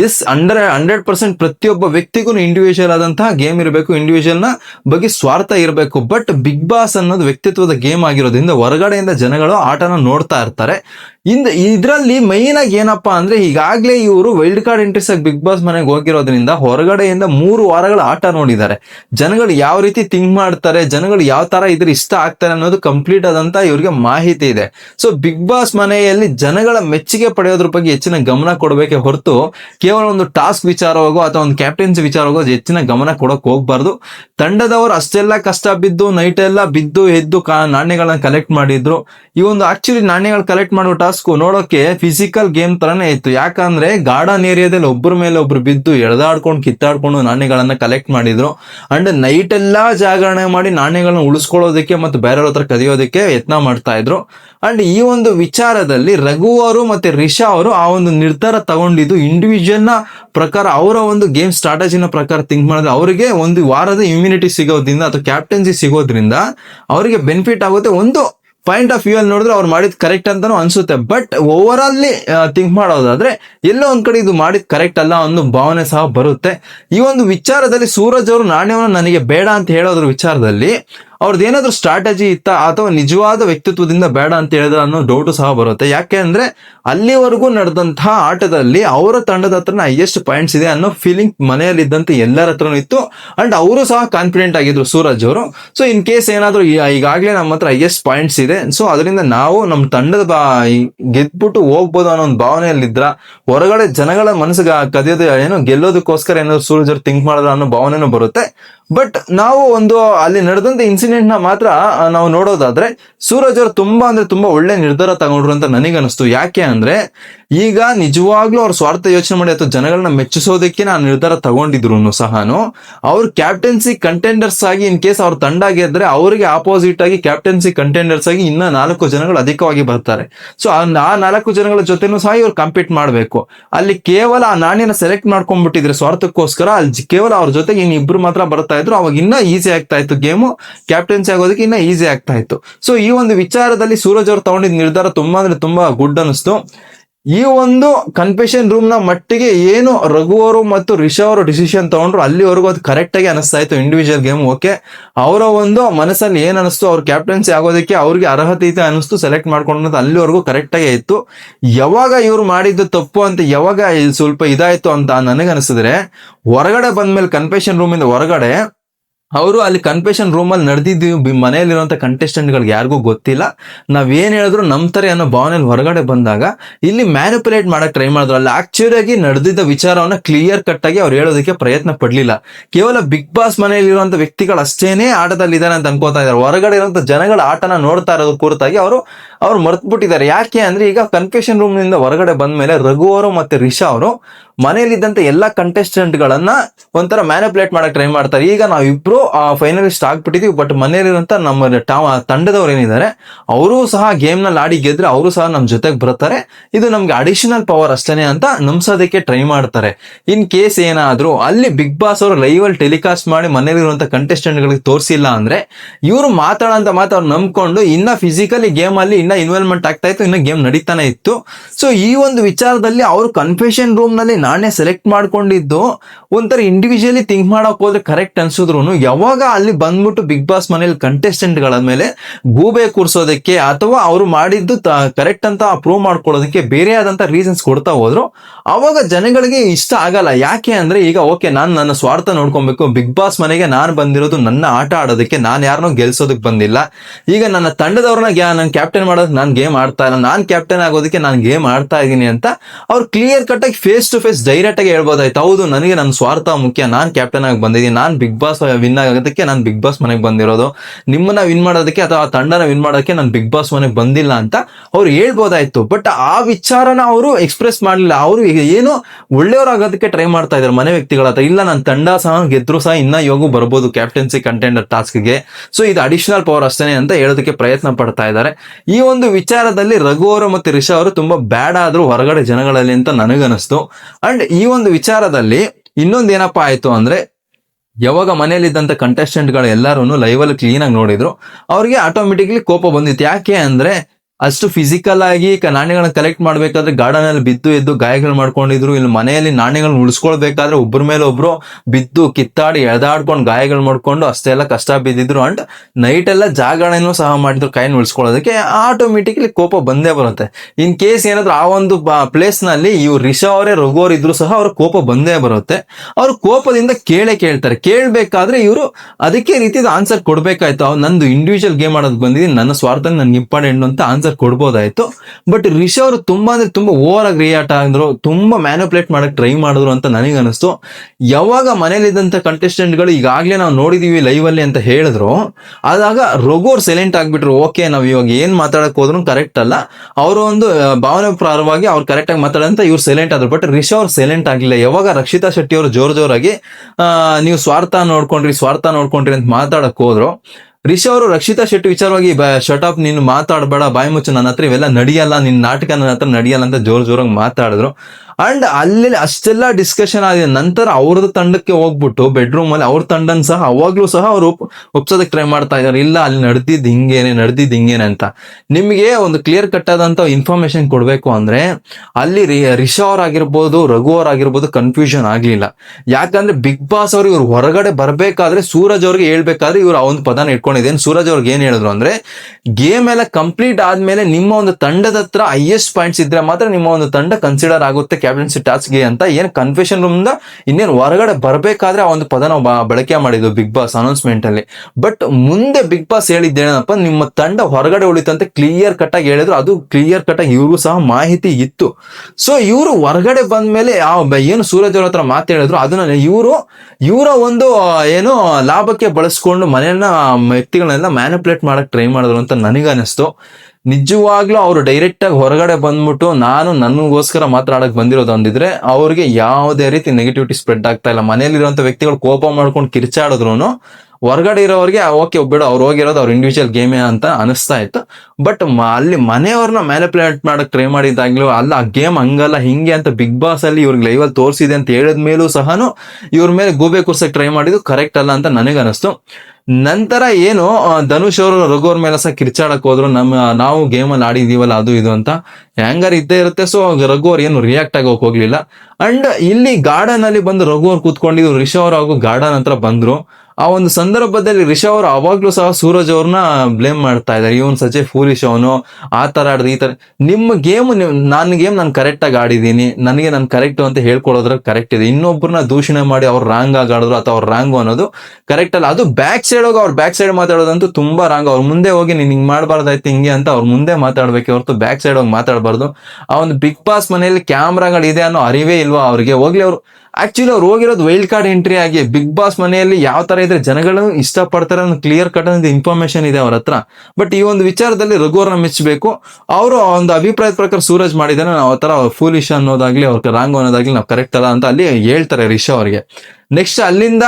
ಎಸ್ ಅಂಡರ್ ಹಂಡ್ರೆಡ್ ಪರ್ಸೆಂಟ್ ಪ್ರತಿಯೊಬ್ಬ ವ್ಯಕ್ತಿಗೂ ಇಂಡಿವಿಜುವಲ್ ಆದಂತಹ ಗೇಮ್ ಇರಬೇಕು. ಇಂಡಿವಿಜುವಲ್ನ ಬಗ್ಗೆ ಸ್ವಾರ್ಥ ಇರಬೇಕು. ಬಟ್ ಬಿಗ್ ಬಾಸ್ ಅನ್ನೋದು ವ್ಯಕ್ತಿತ್ವದ ಗೇಮ್ ಆಗಿರೋದ್ರಿಂದ ಹೊರಗಡೆಯಿಂದ ಜನಗಳು ಆಟನ ನೋಡ್ತಾ ಇರ್ತಾರೆ. ಇಂದ, ಇದರಲ್ಲಿ ಮೈನ್ ಆಗಿ ಏನಪ್ಪಾ ಅಂದ್ರೆ, ಈಗಾಗಲೇ ಇವರು ವೈಲ್ಡ್ ಕಾರ್ಡ್ ಎಂಟ್ರೀಸ್ ಆಗಿ ಬಿಗ್ ಬಾಸ್ ಮನೆಗೆ ಹೋಗಿರೋದ್ರಿಂದ ಹೊರಗಡೆಯಿಂದ ಮೂರು ವಾರಗಳ ಆಟ ನೋಡಿದ್ದಾರೆ. ಜನಗಳು ಯಾವ ರೀತಿ ಥಿಂಕ್ ಮಾಡ್ತಾರೆ, ಜನಗಳು ಯಾವ ತರ ಇದ್ರ ಇಷ್ಟ ಆಗ್ತಾರೆ ಅನ್ನೋದು ಕಂಪ್ಲೀಟ್ ಆದಂತ ಇವರಿಗೆ ಮಾಹಿತಿ ಇದೆ. ಸೊ ಬಿಗ್ ಬಾಸ್ ಮನೆಯಲ್ಲಿ ಜನಗಳ ಮೆಚ್ಚುಗೆ ಪಡೆಯೋದ್ರ ಬಗ್ಗೆ ಹೆಚ್ಚಿನ ಗಮನ ಕೊಡಬೇಕೆ ಹೊರತು ಕೇವಲ ಒಂದು ಟಾಸ್ಕ್ ವಿಚಾರವಾಗೋ ಅಥವಾ ಒಂದು ಕ್ಯಾಪ್ಟನ್ಸಿ ವಿಚಾರವಾಗೋ ಹೆಚ್ಚಿನ ಗಮನ ಕೊಡೋಕೆ ಹೋಗ್ಬಾರ್ದು. ತಂಡದವರು ಅಷ್ಟೆಲ್ಲ ಕಷ್ಟ ಬಿದ್ದು ನೈಟ್ ಎಲ್ಲ ಬಿದ್ದು, ಎದ್ದು ನಾಣ್ಯಗಳನ್ನ ಕಲೆಕ್ಟ್ ಮಾಡಿದ್ರು. ಈ ಒಂದು ಆಕ್ಚುಲಿ ನಾಣ್ಯಗಳು ಕಲೆಕ್ಟ್ ಮಾಡೋ ಟಾಸ್ಕ್ ನೋಡೋಕೆ ಫಿಸಿಕಲ್ ಗೇಮ್ ತರನೇ ಇತ್ತು. ಯಾಕಂದ್ರೆ ಗಾರ್ಡನ್ ಏರಿಯಾದಲ್ಲಿ ಒಬ್ಬರ ಮೇಲೆ ಒಬ್ರು ಬಿದ್ದು ಎಳೆದಾಡ್ಕೊಂಡು, ಕಿತ್ತಾಡ್ಕೊಂಡು ನಾಣ್ಯಗಳನ್ನ ಕಲೆಕ್ಟ್ ಮಾಡಿದ್ರು. ಅಂಡ್ ನೈಟ್ ಎಲ್ಲಾ ಜಾಗರಣೆ ಮಾಡಿ ನಾಣ್ಯಗಳನ್ನ ಉಳಿಸ್ಕೊಳ್ಳೋದಕ್ಕೆ ಮತ್ತು ಬೇರೆಯವ್ರ ಹತ್ರ ಕದಿಯೋದಕ್ಕೆ ಯತ್ನ ಮಾಡ್ತಾ ಇದ್ರು. ಅಂಡ್ ಈ ವಿಚಾರದಲ್ಲಿ ರಘು ಅವರು ಮತ್ತೆ ರಿಷಾ ಅವರು ಆ ಒಂದು ನಿರ್ಧಾರ ತಗೊಂಡಿದ್ದು ಇಂಡಿವಿಜುವಲ್ನ ಪ್ರಕಾರ, ಅವರ ಒಂದು ಗೇಮ್ ಸ್ಟ್ರಾಟಜಿನ ಪ್ರಕಾರ ಥಿಂಕ್ ಮಾಡಿದ್ರೆ ಅವರಿಗೆ ಒಂದು ವಾರದ ಇಮ್ಯುನಿಟಿ ಸಿಗೋದ್ರಿಂದ ಅಥವಾ ಕ್ಯಾಪ್ಟನ್ಸಿ ಸಿಗೋದ್ರಿಂದ ಅವರಿಗೆ ಬೆನಿಫಿಟ್ ಆಗುತ್ತೆ. ಒಂದು ಪಾಯಿಂಟ್ ಆಫ್ ವ್ಯೂ ಅಲ್ಲಿ ನೋಡಿದ್ರೆ ಅವ್ರು ಮಾಡಿದ್ ಕರೆಕ್ಟ್ ಅಂತಾನು ಅನ್ಸುತ್ತೆ. ಬಟ್ ಓವರ್ ಆಲ್ ಥಿಂಕ್ ಮಾಡೋದಾದ್ರೆ ಎಲ್ಲೋ ಒಂದ್ ಕಡೆ ಇದು ಮಾಡಿದ್ ಕರೆಕ್ಟ್ ಅಲ್ಲ ಅನ್ನೋ ಭಾವನೆ ಸಹ ಬರುತ್ತೆ. ಈ ಒಂದು ವಿಚಾರದಲ್ಲಿ ಸೂರಜ್ ಅವರು ನಾಣ್ಯವನ್ನು ನನಗೆ ಬೇಡ ಅಂತ ಹೇಳೋದ್ರ ವಿಚಾರದಲ್ಲಿ ಅವ್ರದ್ದು ಏನಾದರೂ ಸ್ಟ್ರಾಟಜಿ ಇತ್ತ ಅಥವಾ ನಿಜವಾದ ವ್ಯಕ್ತಿತ್ವದಿಂದ ಬೇಡ ಅಂತ ಹೇಳಿದ್ರೆ ಅನ್ನೋ ಡೌಟು ಸಹ ಬರುತ್ತೆ. ಯಾಕೆ ಅಂದರೆ ಅಲ್ಲಿವರೆಗೂ ನಡೆದಂತಹ ಆಟದಲ್ಲಿ ಅವರ ತಂಡದ ಹತ್ರನ ಹೈಯೆಸ್ಟ್ ಪಾಯಿಂಟ್ಸ್ ಇದೆ ಅನ್ನೋ ಫೀಲಿಂಗ್ ಮನೆಯಲ್ಲಿದ್ದಂತೆ ಎಲ್ಲರ ಹತ್ರನೂ ಇತ್ತು. ಅಂಡ್ ಅವರು ಸಹ ಕಾನ್ಫಿಡೆಂಟ್ ಆಗಿದ್ರು ಸೂರಜ್ ಅವರು. ಸೊ ಇನ್ ಕೇಸ್ ಏನಾದರೂ ಈಗಾಗಲೇ ನಮ್ಮ ಹತ್ರ ಹೈಯೆಸ್ಟ್ ಪಾಯಿಂಟ್ಸ್ ಇದೆ. ಸೊ ಅದರಿಂದ ನಾವು ನಮ್ಮ ತಂಡದ ಗೆದ್ಬಿಟ್ಟು ಹೋಗ್ಬೋದು ಅನ್ನೋ ಒಂದು ಭಾವನೆಯಲ್ಲಿದ್ರ? ಹೊರಗಡೆ ಜನಗಳ ಮನಸ್ಸಿಗೆ ಕದಿಯೋದು ಏನು, ಗೆಲ್ಲೋದಕ್ಕೋಸ್ಕರ ಏನಾದ್ರು ಸೂರಜ್ ಅವ್ರು ಥಿಂಕ್ ಮಾಡಿದ್ರ ಅನ್ನೋ ಭಾವನೆನೂ ಬರುತ್ತೆ. ಬಟ್ ನಾವು ಒಂದು ಅಲ್ಲಿ ನಡೆದಂತ ಇನ್ಸಿಡೆಂಟ್ನ ಮಾತ್ರ ನಾವು ನೋಡೋದಾದ್ರೆ, ಸೂರಜ್ ಅವರು ತುಂಬಾ ಅಂದ್ರೆ ತುಂಬಾ ಒಳ್ಳೆ ನಿರ್ಧಾರ ತಗೊಂಡ್ರು ಅಂತ ನನಗೆ ಅನಿಸ್ತು ಯಾಕೆ ಅಂದ್ರೆ, ಈಗ ನಿಜವಾಗ್ಲೂ ಅವ್ರ ಸ್ವಾರ್ಥ ಯೋಚನೆ ಮಾಡಿ ಅಥವಾ ಜನಗಳನ್ನ ಮೆಚ್ಚಿಸೋದಕ್ಕೆ ನಾನು ನಿರ್ಧಾರ ತಗೊಂಡಿದ್ರು ಸಹನು, ಅವ್ರ ಕ್ಯಾಪ್ಟನ್ಸಿ ಕಂಟೆಂಡರ್ಸ್ ಆಗಿ ಇನ್ ಕೇಸ್ ಅವ್ರ ತಂಡ ಗೆದ್ರೆ ಅವರಿಗೆ ಆಪೋಸಿಟ್ ಆಗಿ ಕ್ಯಾಪ್ಟನ್ಸಿ ಕಂಟೆಂಡರ್ಸ್ ಆಗಿ ಇನ್ನ ನಾಲ್ಕು ಜನಗಳು ಅಧಿಕವಾಗಿ ಬರ್ತಾರೆ. ಸೊ ಆ ನಾಲ್ಕು ಜನಗಳ ಜೊತೆನೂ ಸಹ ಇವ್ರು ಕಂಪೀಟ್ ಮಾಡಬೇಕು. ಅಲ್ಲಿ ಕೇವಲ ಆ ನಾಣ್ಯನ ಸೆಲೆಕ್ಟ್ ಮಾಡ್ಕೊಂಡ್ಬಿಟ್ಟಿದ್ರೆ ಸ್ವಾರ್ಥಕ್ಕೋಸ್ಕರ ಅಲ್ಲಿ ಕೇವಲ ಅವ್ರ ಜೊತೆಗೆ ಇನ್ ಮಾತ್ರ ಬರ್ತಾ ಇದ್ರು, ಅವಾಗ ಇನ್ನ ಈಸಿ ಆಗ್ತಾ ಇತ್ತು ಗೇಮು ಕ್ಯಾಪ್ಟನ್ಸಿ ಆಗೋದಕ್ಕೆ ಇನ್ನ ಈಸಿ ಆಗ್ತಾ ಇತ್ತು. ಸೊ ಈ ಒಂದು ವಿಚಾರದಲ್ಲಿ ಸೂರಜ್ ಅವರು ತಗೊಂಡಿದ್ದ ನಿರ್ಧಾರ ತುಂಬಾ ಅಂದ್ರೆ ತುಂಬಾ ಗುಡ್ ಅನಿಸ್ತು ಈ ಒಂದು ಕನ್ಫೆಷನ್ ರೂಮ್ನ ಮಟ್ಟಿಗೆ ಏನು ರಘು ಅವರು ಮತ್ತು ರಿಷಾ ಅವರು ಡಿಸಿಷನ್ ತಗೊಂಡ್ರು, ಅಲ್ಲಿವರೆಗೂ ಅದು ಕರೆಕ್ಟ್ ಆಗಿ ಅನಿಸ್ತಾ ಇತ್ತು ಇಂಡಿವಿಜುವಲ್ ಗೇಮ್ ಓಕೆ ಅವರ ಒಂದು ಮನಸ್ಸಲ್ಲಿ ಏನ್ ಅನಿಸ್ತು? ಅವ್ರ ಕ್ಯಾಪ್ಟನ್ಸಿ ಆಗೋದಕ್ಕೆ ಅವ್ರಿಗೆ ಅರ್ಹತೆ ಇದೆ ಅನಿಸ್ತು ಸೆಲೆಕ್ಟ್ ಮಾಡ್ಕೊಂಡ್ರೆ, ಅಲ್ಲಿವರೆಗೂ ಕರೆಕ್ಟ್ ಆಗಿ ಇತ್ತು. ಯಾವಾಗ ಇವ್ರು ಮಾಡಿದ್ದು ತಪ್ಪು ಅಂತ ಯಾವಾಗ ಸ್ವಲ್ಪ ಇದಾಯ್ತು ಅಂತ ನನಗೆ ಹೊರಗಡೆ ಬಂದ್ಮೇಲೆ ಕನ್ಫೆಷನ್ ರೂಮ್ ಇಂದ ಹೊರಗಡೆ ಅವರು ಅಲ್ಲಿ ಕನ್ಫೆಷನ್ ರೂಮ್ ಅಲ್ಲಿ ನಡೆದಿದ್ದು ಕಂಟೆಸ್ಟೆಂಟ್ ಗಳಿಗೆ ಯಾರಿಗೂ ಗೊತ್ತಿಲ್ಲ. ನಾವೇನ್ ಹೇಳಿದ್ರು ನಂಬ್ತಾರೆ ಅನ್ನೋ ಭಾವನೆಯಲ್ಲಿ ಹೊರಗಡೆ ಬಂದಾಗ ಇಲ್ಲಿ ಮ್ಯಾನಿಪುಲೇಟ್ ಮಾಡಕ್ ಟ್ರೈ ಮಾಡಿದ್ರು. ಅಲ್ಲಿ ಆಕ್ಚುಲಿ ಆಗಿ ನಡೆದಿದ್ದ ವಿಚಾರವನ್ನ ಕ್ಲಿಯರ್ ಕಟ್ ಆಗಿ ಅವ್ರು ಹೇಳೋದಕ್ಕೆ ಪ್ರಯತ್ನ ಪಡಲಿಲ್ಲ. ಕೇವಲ ಬಿಗ್ ಬಾಸ್ ಮನೆಯಲ್ಲಿರುವಂತ ವ್ಯಕ್ತಿಗಳು ಅಷ್ಟೇನೆ ಆಟದಲ್ಲಿ ಇದ್ದಾರೆ ಅಂತ ಅನ್ಕೋತಾ ಇದ್ದಾರೆ. ಹೊರಗಡೆ ಇರುವಂತ ಜನಗಳ ಆಟನ ನೋಡ್ತಾ ಇರೋದು ಕುರಿತಾಗಿ ಅವರು ಅವ್ರು ಮರ್ತ್ಬಿಟ್ಟಿದ್ದಾರೆ. ಯಾಕೆ ಅಂದ್ರೆ ಈಗ ಕನ್ಫೆಷನ್ ರೂಮ್ನಿಂದ ಹೊರಗಡೆ ಬಂದ ಮೇಲೆ ರಘು ಅವರು ಮತ್ತೆ ರಿಷಾ ಅವರು ಮನೆಯಲ್ಲಿದ್ದಂತ ಎಲ್ಲಾ ಕಂಟೆಸ್ಟೆಂಟ್ ಗಳನ್ನ ಒಂಥರ ಮ್ಯಾನಿಪುಲೇಟ್ ಮಾಡಕ್ ಟ್ರೈ ಮಾಡ್ತಾರೆ. ಈಗ ನಾವಿಬ್ರು ಫೈನಲಿಸ್ಟ್ ಆಗ್ಬಿಟ್ಟಿದೀವಿ ಬಟ್ ಮನೆಯಲ್ಲಿರುವಂತ ನಮ್ಮ ತಂಡದವ್ರು ಏನಿದ್ದಾರೆ, ಅವರು ಸಹ ಗೇಮ್ನಲ್ಲಿ ಆಡಿ ಗೆದ್ರೆ ಅವರು ಸಹ ನಮ್ ಜೊತೆಗೆ ಬರ್ತಾರೆ ಇದು ನಮ್ಗೆ ಅಡಿಷನಲ್ ಪವರ್ ಅಷ್ಟೇನೆ ಅಂತ ನಂಬ್ಸೋದಕ್ಕೆ ಟ್ರೈ ಮಾಡ್ತಾರೆ. ಇನ್ ಕೇಸ್ ಏನಾದ್ರು, ಅಲ್ಲಿ ಬಿಗ್ ಬಾಸ್ ಅವರು ಲೈವ್ ಅಲ್ಲಿ ಟೆಲಿಕಾಸ್ಟ್ ಮಾಡಿ ಮನೇಲಿರುವಂತ ಕಂಟೆಸ್ಟೆಂಟ್ ಗಳಿಗೆ ತೋರಿಸಿಲ್ಲ ಅಂದ್ರೆ, ಇವರು ಮಾತಾಡೋಂತ ಮಾತು ಅವ್ರು ನಂಬ್ಕೊಂಡು ಇನ್ನ ಫಿಸಿಕಲಿ ಗೇಮ್ ಅಲ್ಲಿ ಇನ್ನ ಇನ್ವಾಲ್ವ್ಮೆಂಟ್ ಆಗ್ತಾ ಇತ್ತು, ಇನ್ನ ಗೇಮ್ ನಡೀತಾನೆ ಇತ್ತು. ಸೊ ಈ ಒಂದು ವಿಚಾರದಲ್ಲಿ ಅವರು ಕನ್ಫೆಷನ್ ರೂಮ್ನಲ್ಲಿ ನಾನೇ ಸೆಲೆಕ್ಟ್ ಮಾಡ್ಕೊಂಡಿದ್ದು, ಒಂಥರ ಇಂಡಿವಿಜುವಲಿ ಥಿಂಕ್ ಮಾಡಕ್ ಹೋದ್ರೆ ಕರೆಕ್ಟ್ ಅನ್ಸಿದ್ರು ಯಾವಾಗ ಅಲ್ಲಿ ಬಂದ್ಬಿಟ್ಟು ಬಿಗ್ ಬಾಸ್ ಮನೇಲಿ ಕಂಟೆಸ್ಟೆಂಟ್ಗಳ ಮೇಲೆ ಗೂಬೆ ಕೂರ್ಸೋದಕ್ಕೆ ಅಥವಾ ಅವರು ಮಾಡಿದ್ದು ಕರೆಕ್ಟ್ ಅಂತ ಪ್ರೂವ್ ಮಾಡ್ಕೊಳ್ಳೋದಕ್ಕೆ ಬೇರೆ ಆದಂತ ರೀಸನ್ಸ್ ಕೊಡ್ತಾ ಹೋದ್ರು, ಅವಾಗ ಜನಗಳಿಗೆ ಇಷ್ಟ ಆಗಲ್ಲ. ಯಾಕೆ ಅಂದ್ರೆ ಈಗ ಓಕೆ ನಾನು ನನ್ನ ಸ್ವಾರ್ಥ ನೋಡ್ಕೊಬೇಕು ಬಿಗ್ ಬಾಸ್ ಮನೆಗೆ ನಾನು ಬಂದಿರೋದು ನನ್ನ ಆಟ ಆಡೋದಕ್ಕೆ ನಾನು ಯಾರನ್ನೋ ಗೆಲ್ಸೋದಕ್ಕೆ ಬಂದಿಲ್ಲ. ಈಗ ನನ್ನ ತಂಡದವ್ರನ್ನ ನಾನು ಕ್ಯಾಪ್ಟನ್ ಮಾಡೋದಕ್ಕೆ ನಾನು ಗೇಮ್ ಆಡ್ತಾ ಇಲ್ಲ. ನಾನು ಕ್ಯಾಪ್ಟನ್ ಆಗೋದಕ್ಕೆ ನಾನು ಗೇಮ್ ಆಡ್ತಾ ಇದ್ದೀನಿ ಅಂತ ಅವ್ರು ಕ್ಲಿಯರ್ ಕಟ್ ಆಗಿ ಫೇಸ್ ಟು ಫೇಸ್ ಡೈರೆಕ್ಟ್ ಆಗಿ ಹೇಳ್ಬೋದಾಯ್ತು. ಹೌದು, ನನಗೆ ನನ್ನ ಸ್ವಾರ್ಥ ಮುಖ್ಯ. ನಾನು ಕ್ಯಾಪ್ಟನ್ ಆಗಿ ಬಂದಿದ್ದೀನಿ. ನಾನು ಬಿಗ್ ಬಾಸ್ ವಿನ್ ಆಗೋದಕ್ಕೆ ನಾನು ಬಿಗ್ ಬಾಸ್ ಮನೆಗೆ ಬಂದಿರೋದು. ನಿಮ್ಮನ್ನ ವಿನ್ ಮಾಡೋದಕ್ಕೆ ಅಥವಾ ಆ ತಂಡನ ವಿನ್ ಮಾಡೋದಕ್ಕೆ ನಾನು ಬಿಗ್ ಬಾಸ್ ಮನೆಗೆ ಬಂದಿಲ್ಲ ಅಂತ ಅವ್ರು ಹೇಳ್ಬೋದಾಯ್ತು. ಬಟ್ ಆ ವಿಚಾರನ ಅವರು ಎಕ್ಸ್ಪ್ರೆಸ್ ಮಾಡಲಿಲ್ಲ. ಅವರು ಏನೋ ಒಳ್ಳೆಯವರಾಗೋದಕ್ಕೆ ಟ್ರೈ ಮಾಡ್ತಾ ಇದ್ದಾರೆ ಮನೆ ವ್ಯಕ್ತಿಗಳ ಹತ್ರ. ಇಲ್ಲ ನನ್ನ ತಂಡ ಸಹ, ಗೆದ್ರು ಸಹ ಇನ್ನ ಯೋಗು ಬರ್ಬೋದು ಕ್ಯಾಪ್ಟನ್ಸಿ ಕಂಟೆಂಡರ್ ಟಾಸ್ಕ್ಗೆ ಸೊ ಇದು ಅಡಿಷನಲ್ ಪವರ್ ಅಷ್ಟೇನೆ ಅಂತ ಹೇಳೋದಕ್ಕೆ ಪ್ರಯತ್ನ ಪಡ್ತಾ ಇದ್ದಾರೆ. ಈ ಒಂದು ವಿಚಾರದಲ್ಲಿ ರಘು ಅವರು ಮತ್ತೆ ರಿಷಾ ಅವರು ತುಂಬಾ ಬ್ಯಾಡ್ ಆದ್ರು ಹೊರಗಡೆ ಜನಗಳಲ್ಲಿ ಅಂತ ನನಗನಿಸ್ತು ಅಂಡ್ ಈ ಒಂದು ವಿಚಾರದಲ್ಲಿ ಇನ್ನೊಂದು ಏನಪ್ಪಾ ಆಯ್ತು ಅಂದ್ರೆ, ಯಾವಾಗ ಮನೆಯಲ್ಲಿದ್ದಂತ ಕಂಟೆಸ್ಟೆಂಟ್ಗಳು ಎಲ್ಲರೂ ಲೈವ್ ಅಲ್ಲಿ ಕ್ಲೀನ್ ಆಗಿ ನೋಡಿದ್ರು, ಅವ್ರಿಗೆ ಆಟೋಮೆಟಿಕ್ಲಿ ಕೋಪ ಬಂದಿತ್ತು. ಯಾಕೆ ಅಂದ್ರೆ ಅಷ್ಟು ಫಿಸಿಕಲ್ ಆಗಿ ನಾಣ್ಯಗಳನ್ನ ಕಲೆಕ್ಟ್ ಮಾಡ್ಬೇಕಾದ್ರೆ ಗಾರ್ಡನ್ ಅಲ್ಲಿ ಬಿದ್ದು ಎದ್ದು ಗಾಯಗಳು ಮಾಡ್ಕೊಂಡಿದ್ರು. ಇಲ್ಲಿ ಮನೆಯಲ್ಲಿ ನಾಣ್ಯಗಳನ್ನ ಉಳಿಸ್ಕೊಳ್ಬೇಕಾದ್ರೆ ಒಬ್ಬರ ಮೇಲೆ ಒಬ್ರು ಬಿದ್ದು ಕಿತ್ತಾಡಿ ಎಳೆದಾಡ್ಕೊಂಡು ಗಾಯಗಳು ಮಾಡ್ಕೊಂಡು ಅಷ್ಟೆಲ್ಲ ಕಷ್ಟ ಬಿದ್ದಿದ್ರು. ಅಂಡ್ ನೈಟ್ ಎಲ್ಲ ಜಾಗರಣೆನೂ ಸಹ ಮಾಡಿದ್ರು ಕೈನ ಉಳಿಸ್ಕೊಳ್ಳೋದಕ್ಕೆ. ಆಟೋಮೆಟಿಕ್ಲಿ ಕೋಪ ಬಂದೇ ಬರುತ್ತೆ. ಇನ್ ಕೇಸ್ ಏನಾದ್ರು ಆ ಒಂದು ಪ್ಲೇಸ್ನಲ್ಲಿ ಇವ್ರು ರಿಷಾ ಅವರೇ ರಘುವರ್ ಇದ್ರು ಸಹ ಅವ್ರ ಕೋಪ ಬಂದೇ ಬರುತ್ತೆ. ಅವ್ರ ಕೋಪದಿಂದ ಕೇಳೇ ಕೇಳ್ತಾರೆ. ಕೇಳ್ಬೇಕಾದ್ರೆ ಇವರು ಅದಕ್ಕೆ ರೀತಿಯ ಆನ್ಸರ್ ಕೊಡ್ಬೇಕಾಯ್ತು. ಅವ್ರು ನಂದು ಇಂಡಿವಿಜುವಲ್ ಗೇಮ್ ಆಡೋದು ಬಂದಿದ್ದೀನಿ. ನನ್ನ ಸ್ವಾರ್ಥ ನನ್ಗೆ ಇಂಪಾರ್ಟೆಂಟ್ ಅಂತ ಆನ್ಸರ್ ಕೊಡ್ಬೋದಾಯ್ತು. ಬಟ್ ರಿಷಾ ಅವರು ತುಂಬಾ ಅಂದ್ರೆ ತುಂಬಾ ಓವರ್ ಆಗಿ ರಿಯಾಕ್ಟ್ ಆಗಿದ್ರು, ತುಂಬಾ ಮ್ಯಾನುಪ್ಲೇಟ್ ಮಾಡಕ್ ಟ್ರೈ ಮಾಡಿದ್ರು ಅಂತ ನನಗೆ ಅನಿಸ್ತು. ಯಾವಾಗ ಮನೇಲಿದ್ದಂತ ಕಂಟೆಸ್ಟೆಂಟ್ಗಳು ಈಗಾಗ್ಲೇ ನಾವು ನೋಡಿದೀವಿ ಲೈವ್ ಅಲ್ಲಿ ಅಂತ ಹೇಳಿದ್ರು, ಆದಾಗ ರೋಗೋರ್ ಸೈಲೆಂಟ್ ಆಗ್ಬಿಟ್ರು ಓಕೆ ನಾವ್ ಇವಾಗ ಏನ್ ಮಾತಾಡಕ್ ಹೋದ್ರು ಕರೆಕ್ಟ್ ಅಲ್ಲ. ಅವರು ಒಂದು ಭಾವನೆ ಪ್ರಾರವಾಗಿ ಅವ್ರು ಕರೆಕ್ಟ್ ಆಗಿ ಮಾತಾಡಂತ ಇವ್ರು ಸೈಲೆಂಟ್ ಆದ್ರು. ಬಟ್ ರಿಷಾ ಅವ್ರು ಸೈಲೆಂಟ್ ಆಗಿಲ್ಲ ಯಾವಾಗ ರಕ್ಷಿತಾ ಶೆಟ್ಟಿ ಅವರು ಜೋರ್ ಜೋರಾಗಿ ನೀವು ಸ್ವಾರ್ಥ ನೋಡ್ಕೊಂಡ್ರಿ ಸ್ವಾರ್ಥ ನೋಡ್ಕೊಂಡ್ರಿ ಅಂತ ಮಾತಾಡಕ್ ಹೋದ್ರು ರಿಷಾ ಅವರು, ರಕ್ಷಿತಾ ಶೆಟ್ಟಿ, ವಿಚಾರವಾಗಿ ಶಟಪ್ ನೀನು ಮಾತಾಡಬೇಡ, ಬಾಯಿ ಮುಚ್ಚು, ನನ್ನ ಹತ್ರ ಇವೆಲ್ಲ ನಡೆಯಲ್ಲ ನಿನ್ನ ನಾಟಕ ನನ್ನ ಹತ್ರ ನಡೆಯಲ್ಲ ಅಂತ ಜೋರ್ ಜೋರಾಗಿ ಮಾತಾಡಿದ್ರು. ಅಂಡ್ ಅಲ್ಲಿ ಅಷ್ಟೆಲ್ಲ ಡಿಸ್ಕಷನ್ ಆದ ನಂತರ ಅವ್ರದ ತಂಡಕ್ಕೆ ಹೋಗ್ಬಿಟ್ಟು ಬೆಡ್ರೂಮ್ ಅಲ್ಲಿ ಅವ್ರ ತಂಡನ್ ಸಹ ಅವಾಗ್ಲೂ ಸಹ ಅವ್ರು ಒಪ್ಸೋದಕ್ಕೆ ಟ್ರೈ ಮಾಡ್ತಾ ಇದಾರೆ. ಇಲ್ಲ, ಅಲ್ಲಿ ನಡೆದಿದ್ದು ಹಿಂಗೇನೆ ನಡೆದಿದ್ದು ಹಿಂಗೇನೆ ಅಂತ. ನಿಮಗೆ ಒಂದು ಕ್ಲಿಯರ್ ಕಟ್ ಆದಂತ ಇನ್ಫಾರ್ಮೇಶನ್ ಕೊಡ್ಬೇಕು ಅಂದ್ರೆ ಅಲ್ಲಿ ರಿ- ಅವ್ರ ಆಗಿರ್ಬೋದು, ರಘು ಅವ್ರಾಗಿರ್ಬೋದು ಕನ್ಫ್ಯೂಷನ್ ಆಗ್ಲಿಲ್ಲ. ಯಾಕಂದ್ರೆ ಬಿಗ್ ಬಾಸ್ ಅವ್ರು ಇವ್ರು ಹೊರಗಡೆ ಬರ್ಬೇಕಾದ್ರೆ ಸೂರಜ್ ಅವ್ರಿಗೆ ಹೇಳ್ಬೇಕಾದ್ರೆ ಇವ್ರು ಆ ಒಂದು ಪದನ ಇಟ್ಕೊಂಡಿದ್ದೇನೆ. ಸೂರಜ್ ಅವ್ರಿಗೆ ಏನ್ ಹೇಳಿದ್ರು ಅಂದ್ರೆ ಗೇಮ್ ಎಲ್ಲ ಕಂಪ್ಲೀಟ್ ಆದ್ಮೇಲೆ ನಿಮ್ಮ ಒಂದು ತಂಡದ ಹತ್ರ ಹೈಯೆಸ್ಟ್ ಪಾಯಿಂಟ್ಸ್ ಇದ್ರೆ ಮಾತ್ರ ನಿಮ್ಮ ಒಂದು ತಂಡ ಕನ್ಸಿಡರ್ ಆಗುತ್ತೆ ಕ್ಯಾಪ್ಟನ್ಸಿ ಟಾಸ್ಕ್ಗೆ ಅಂತ ಏನು ಕನ್ಫ್ಯೂಷನ್ ರೂಮ್ ಇನ್ನೇನು ಹೊರಗಡೆ ಬರಬೇಕಾದ್ರೆ ಆ ಒಂದು ಪದನ ನಾವು ಬಳಕೆ ಮಾಡಿದ್ದು ಬಿಗ್ ಬಾಸ್ ಅನೌನ್ಸ್ಮೆಂಟ್ ಅಲ್ಲಿ. ಬಟ್ ಮುಂದೆ ಬಿಗ್ ಬಾಸ್ ಹೇಳಿದ್ದೇನಪ್ಪ, ನಿಮ್ಮ ತಂಡ ಹೊರಗಡೆ ಉಳಿತಂತೆ ಕ್ಲಿಯರ್ ಕಟ್ ಆಗಿ ಹೇಳಿದ್ರು. ಅದು ಕ್ಲಿಯರ್ ಕಟ್ ಆಗಿ ಇವ್ರಿಗೂ ಸಹ ಮಾಹಿತಿ ಇತ್ತು. ಸೊ ಇವರು ಹೊರಗಡೆ ಬಂದ ಮೇಲೆ ಏನು ಸೂರಜ್ ಅವ್ರ ಹತ್ರ ಮಾತು ಹೇಳಿದ್ರು, ಅದನ್ನ ಇವರು, ಇವರ ಒಂದು ಏನು ಲಾಭಕ್ಕೆ ಬಳಸ್ಕೊಂಡು ಮನೆಯನ್ನ ವ್ಯಕ್ತಿಗಳನ್ನೆಲ್ಲ ಮ್ಯಾನಿಪುಲೇಟ್ ಮಾಡಕ್ ಟ್ರೈ ಮಾಡಿದ್ರು ಅಂತ ನನಗನ್ನಿಸ್ತು. ನಿಜವಾಗ್ಲೂ ಅವರು ಡೈರೆಕ್ಟ್ ಆಗಿ ಹೊರಗಡೆ ಬಂದ್ಬಿಟ್ಟು ನಾನು ನನಗೋಸ್ಕರ ಮಾತಾಡಕ್ ಬಂದಿರೋದು ಅಂದಿದ್ರೆ ಅವ್ರಿಗೆ ಯಾವುದೇ ರೀತಿ ನೆಗೆಟಿವಿಟಿ ಸ್ಪ್ರೆಡ್ ಆಗ್ತಾ ಇಲ್ಲ. ಮನೆಯಲ್ಲಿರುವಂತ ವ್ಯಕ್ತಿಗಳು ಕೋಪ ಮಾಡ್ಕೊಂಡು ಕಿರ್ಚಾಡಿದ್ರು ಹೊರಗಡೆ ಇರೋರಿಗೆ ಓಕೆ ಬಿಡು, ಅವ್ರು ಹೋಗಿರೋದು ಅವ್ರ ಇಂಡಿವಿಜುವಲ್ ಗೇಮೇ ಅಂತ ಅನಿಸ್ತಾ ಇತ್ತು. ಬಟ್ ಅಲ್ಲಿ ಮನೆಯವ್ರನ್ನ ಮ್ಯಾನಿಪ್ಯುಲೇಟ್ ಮಾಡಕ್ ಟ್ರೈ ಮಾಡಿದಾಗ್ಲೂ ಅಲ್ಲ, ಆ ಗೇಮ್ ಹಂಗಲ್ಲ, ಹಿಂಗೆ ಅಂತ ಬಿಗ್ ಬಾಸ್ ಅಲ್ಲಿ ಇವ್ರಿಗೆ ಲೈವ್ ಅಲ್ಲಿ ತೋರಿಸಿದೆ ಅಂತ ಹೇಳಿದ್ಮೇಲೂ ಸಹನು ಇವ್ರ ಮೇಲೆ ಗೂಬೆ ಕೂರ್ಸಕ್ ಟ್ರೈ ಮಾಡಿದ್ದು ಕರೆಕ್ಟ್ ಅಲ್ಲ ಅಂತ ನನಗನಿಸ್ತು. ನಂತರ ಏನು ಧನುಷ್ ಅವರು ರಘುವರ್ ಮೇಲೆ ಸಹ ಕಿರ್ಚಾಡಕ್ ಹೋದ್ರು. ನಮ್ಮ, ನಾವು ಗೇಮ್ ಅಲ್ಲಿ ಆಡಿದೀವಲ್ಲ, ಅದು ಇದು ಅಂತ. ಹ್ಯಾಂಗರ್ ಇದ್ದೇ ಇರುತ್ತೆ ಸೊ ರಘು ಅವ್ರು ಏನು ರಿಯಾಕ್ಟ್ ಆಗೋಕ್ ಹೋಗ್ಲಿಲ್ಲ. ಅಂಡ್ ಇಲ್ಲಿ ಗಾರ್ಡನ್ ಅಲ್ಲಿ ಬಂದು ರಘು ಅವ್ರು ಕೂತ್ಕೊಂಡಿದ್ದು ರಿಷವ್ ಅವರು ಹಾಗೂ ಗಾರ್ಡನ್ ಹತ್ರ ಬಂದ್ರು. ಆ ಒಂದು ಸಂದರ್ಭದಲ್ಲಿ ರಿಷಾ ಅವರು ಅವಾಗ್ಲೂ ಸಹ ಸೂರಜ್ ಅವ್ರನ್ನ ಬ್ಲೇಮ್ ಮಾಡ್ತಾ ಇದ್ದಾರೆ. ಇವನ್ ಸಚೆ ಫೂಲಿಶ್ ಅವನು. ಆ ತರ ಆಡಿದ್ರೆ ಈ ತರ. ನಿಮ್ಮ ಗೇಮ್ ನನ್ನ ಗೇಮ್ ನಾನು ಕರೆಕ್ಟ್ ಆಗಿ ಆಡಿದ್ದೀನಿ. ನನಗೆ ನಾನು ಕರೆಕ್ಟ್ ಅಂತ ಹೇಳ್ಕೊಡೋದ್ರ ಕರೆಕ್ಟ್ ಇದೆ. ಇನ್ನೊಬ್ಬರನ್ನ ದೂಷಣೆ ಮಾಡಿ ಅವ್ರು ರಾಂಗ್ ಆಗಿ ಆಡಿದ್ರು ಅಥವಾ ಅವ್ರ ರಾಂಗು ಅನ್ನೋದು ಕರೆಕ್ಟ್ ಅಲ್ಲ. ಅದು ಬ್ಯಾಕ್ ಸೈಡ್ ಹೋಗಿ ಅವ್ರ ಬ್ಯಾಕ್ ಸೈಡ್ ಮಾತಾಡೋದಂತೂ ತುಂಬಾ ರಾಂಗ್ ಅವ್ರ ಮುಂದೆ ಹೋಗಿ ನೀನು ಹಿಂಗ್ ಮಾಡಬಾರ್ದಾಯ್ತು, ಹಿಂಗೆ ಅಂತ ಅವ್ರ ಮುಂದೆ ಮಾತಾಡ್ಬೇಕು ಹೊರತು ಬ್ಯಾಕ್ ಸೈಡ್ ಹೋಗಿ ಮಾತಾಡಬಾರ್ದು. ಆ ಒಂದು ಬಿಗ್ ಬಾಸ್ ಮನೆಯಲ್ಲಿ ಕ್ಯಾಮ್ರಾಗಳಿದೆ ಅನ್ನೋ ಅರಿವೇ ಇಲ್ವಾ ಅವ್ರಿಗೆ? ಹೋಗ್ಲಿ ಅವ್ರು. ಆಕ್ಚುಲಿ ಅವ್ರು ಹೋಗಿರೋದು ವೈಲ್ಡ್ ಕಾರ್ಡ್ ಎಂಟ್ರಿ ಆಗಿ ಬಿಗ್ ಬಾಸ್ ಮನೆಯಲ್ಲಿ ಯಾವ ತರ ಇದ್ರೆ ಜನಗಳು ಇಷ್ಟಪಡ್ತಾರೆ ಅನ್ನೋ ಕ್ಲಿಯರ್ ಕಟ್ ಅನ್ನೋದು ಇನ್ಫಾರ್ಮೇಶನ್ ಇದೆ ಅವ್ರ ಹತ್ರ. ಬಟ್ ಈ ಒಂದು ವಿಚಾರದಲ್ಲಿ ರಘುವರ್ನ ಮೆಚ್ಚಬೇಕು ಅವರು ಒಂದು ಅಭಿಪ್ರಾಯದ ಪ್ರಕಾರ ಸೂರಜ್ ಮಾಡಿದಾನೆ. ನಾವು ಆ ತರ ಫೂಲಿಶ್ ಅನ್ನೋದಾಗ್ಲಿ ಅವ್ರ ರಾಂಗ್ ಅನ್ನೋದಾಗ್ಲಿ ನಾವು ಕರೆಕ್ಟ್ ಅಲ್ಲ ಅಂತ ಅಲ್ಲಿ ಹೇಳ್ತಾರೆ ರಿಷಾ ಅವ್ರಿಗೆ. ನೆಕ್ಸ್ಟ್ ಅಲ್ಲಿಂದ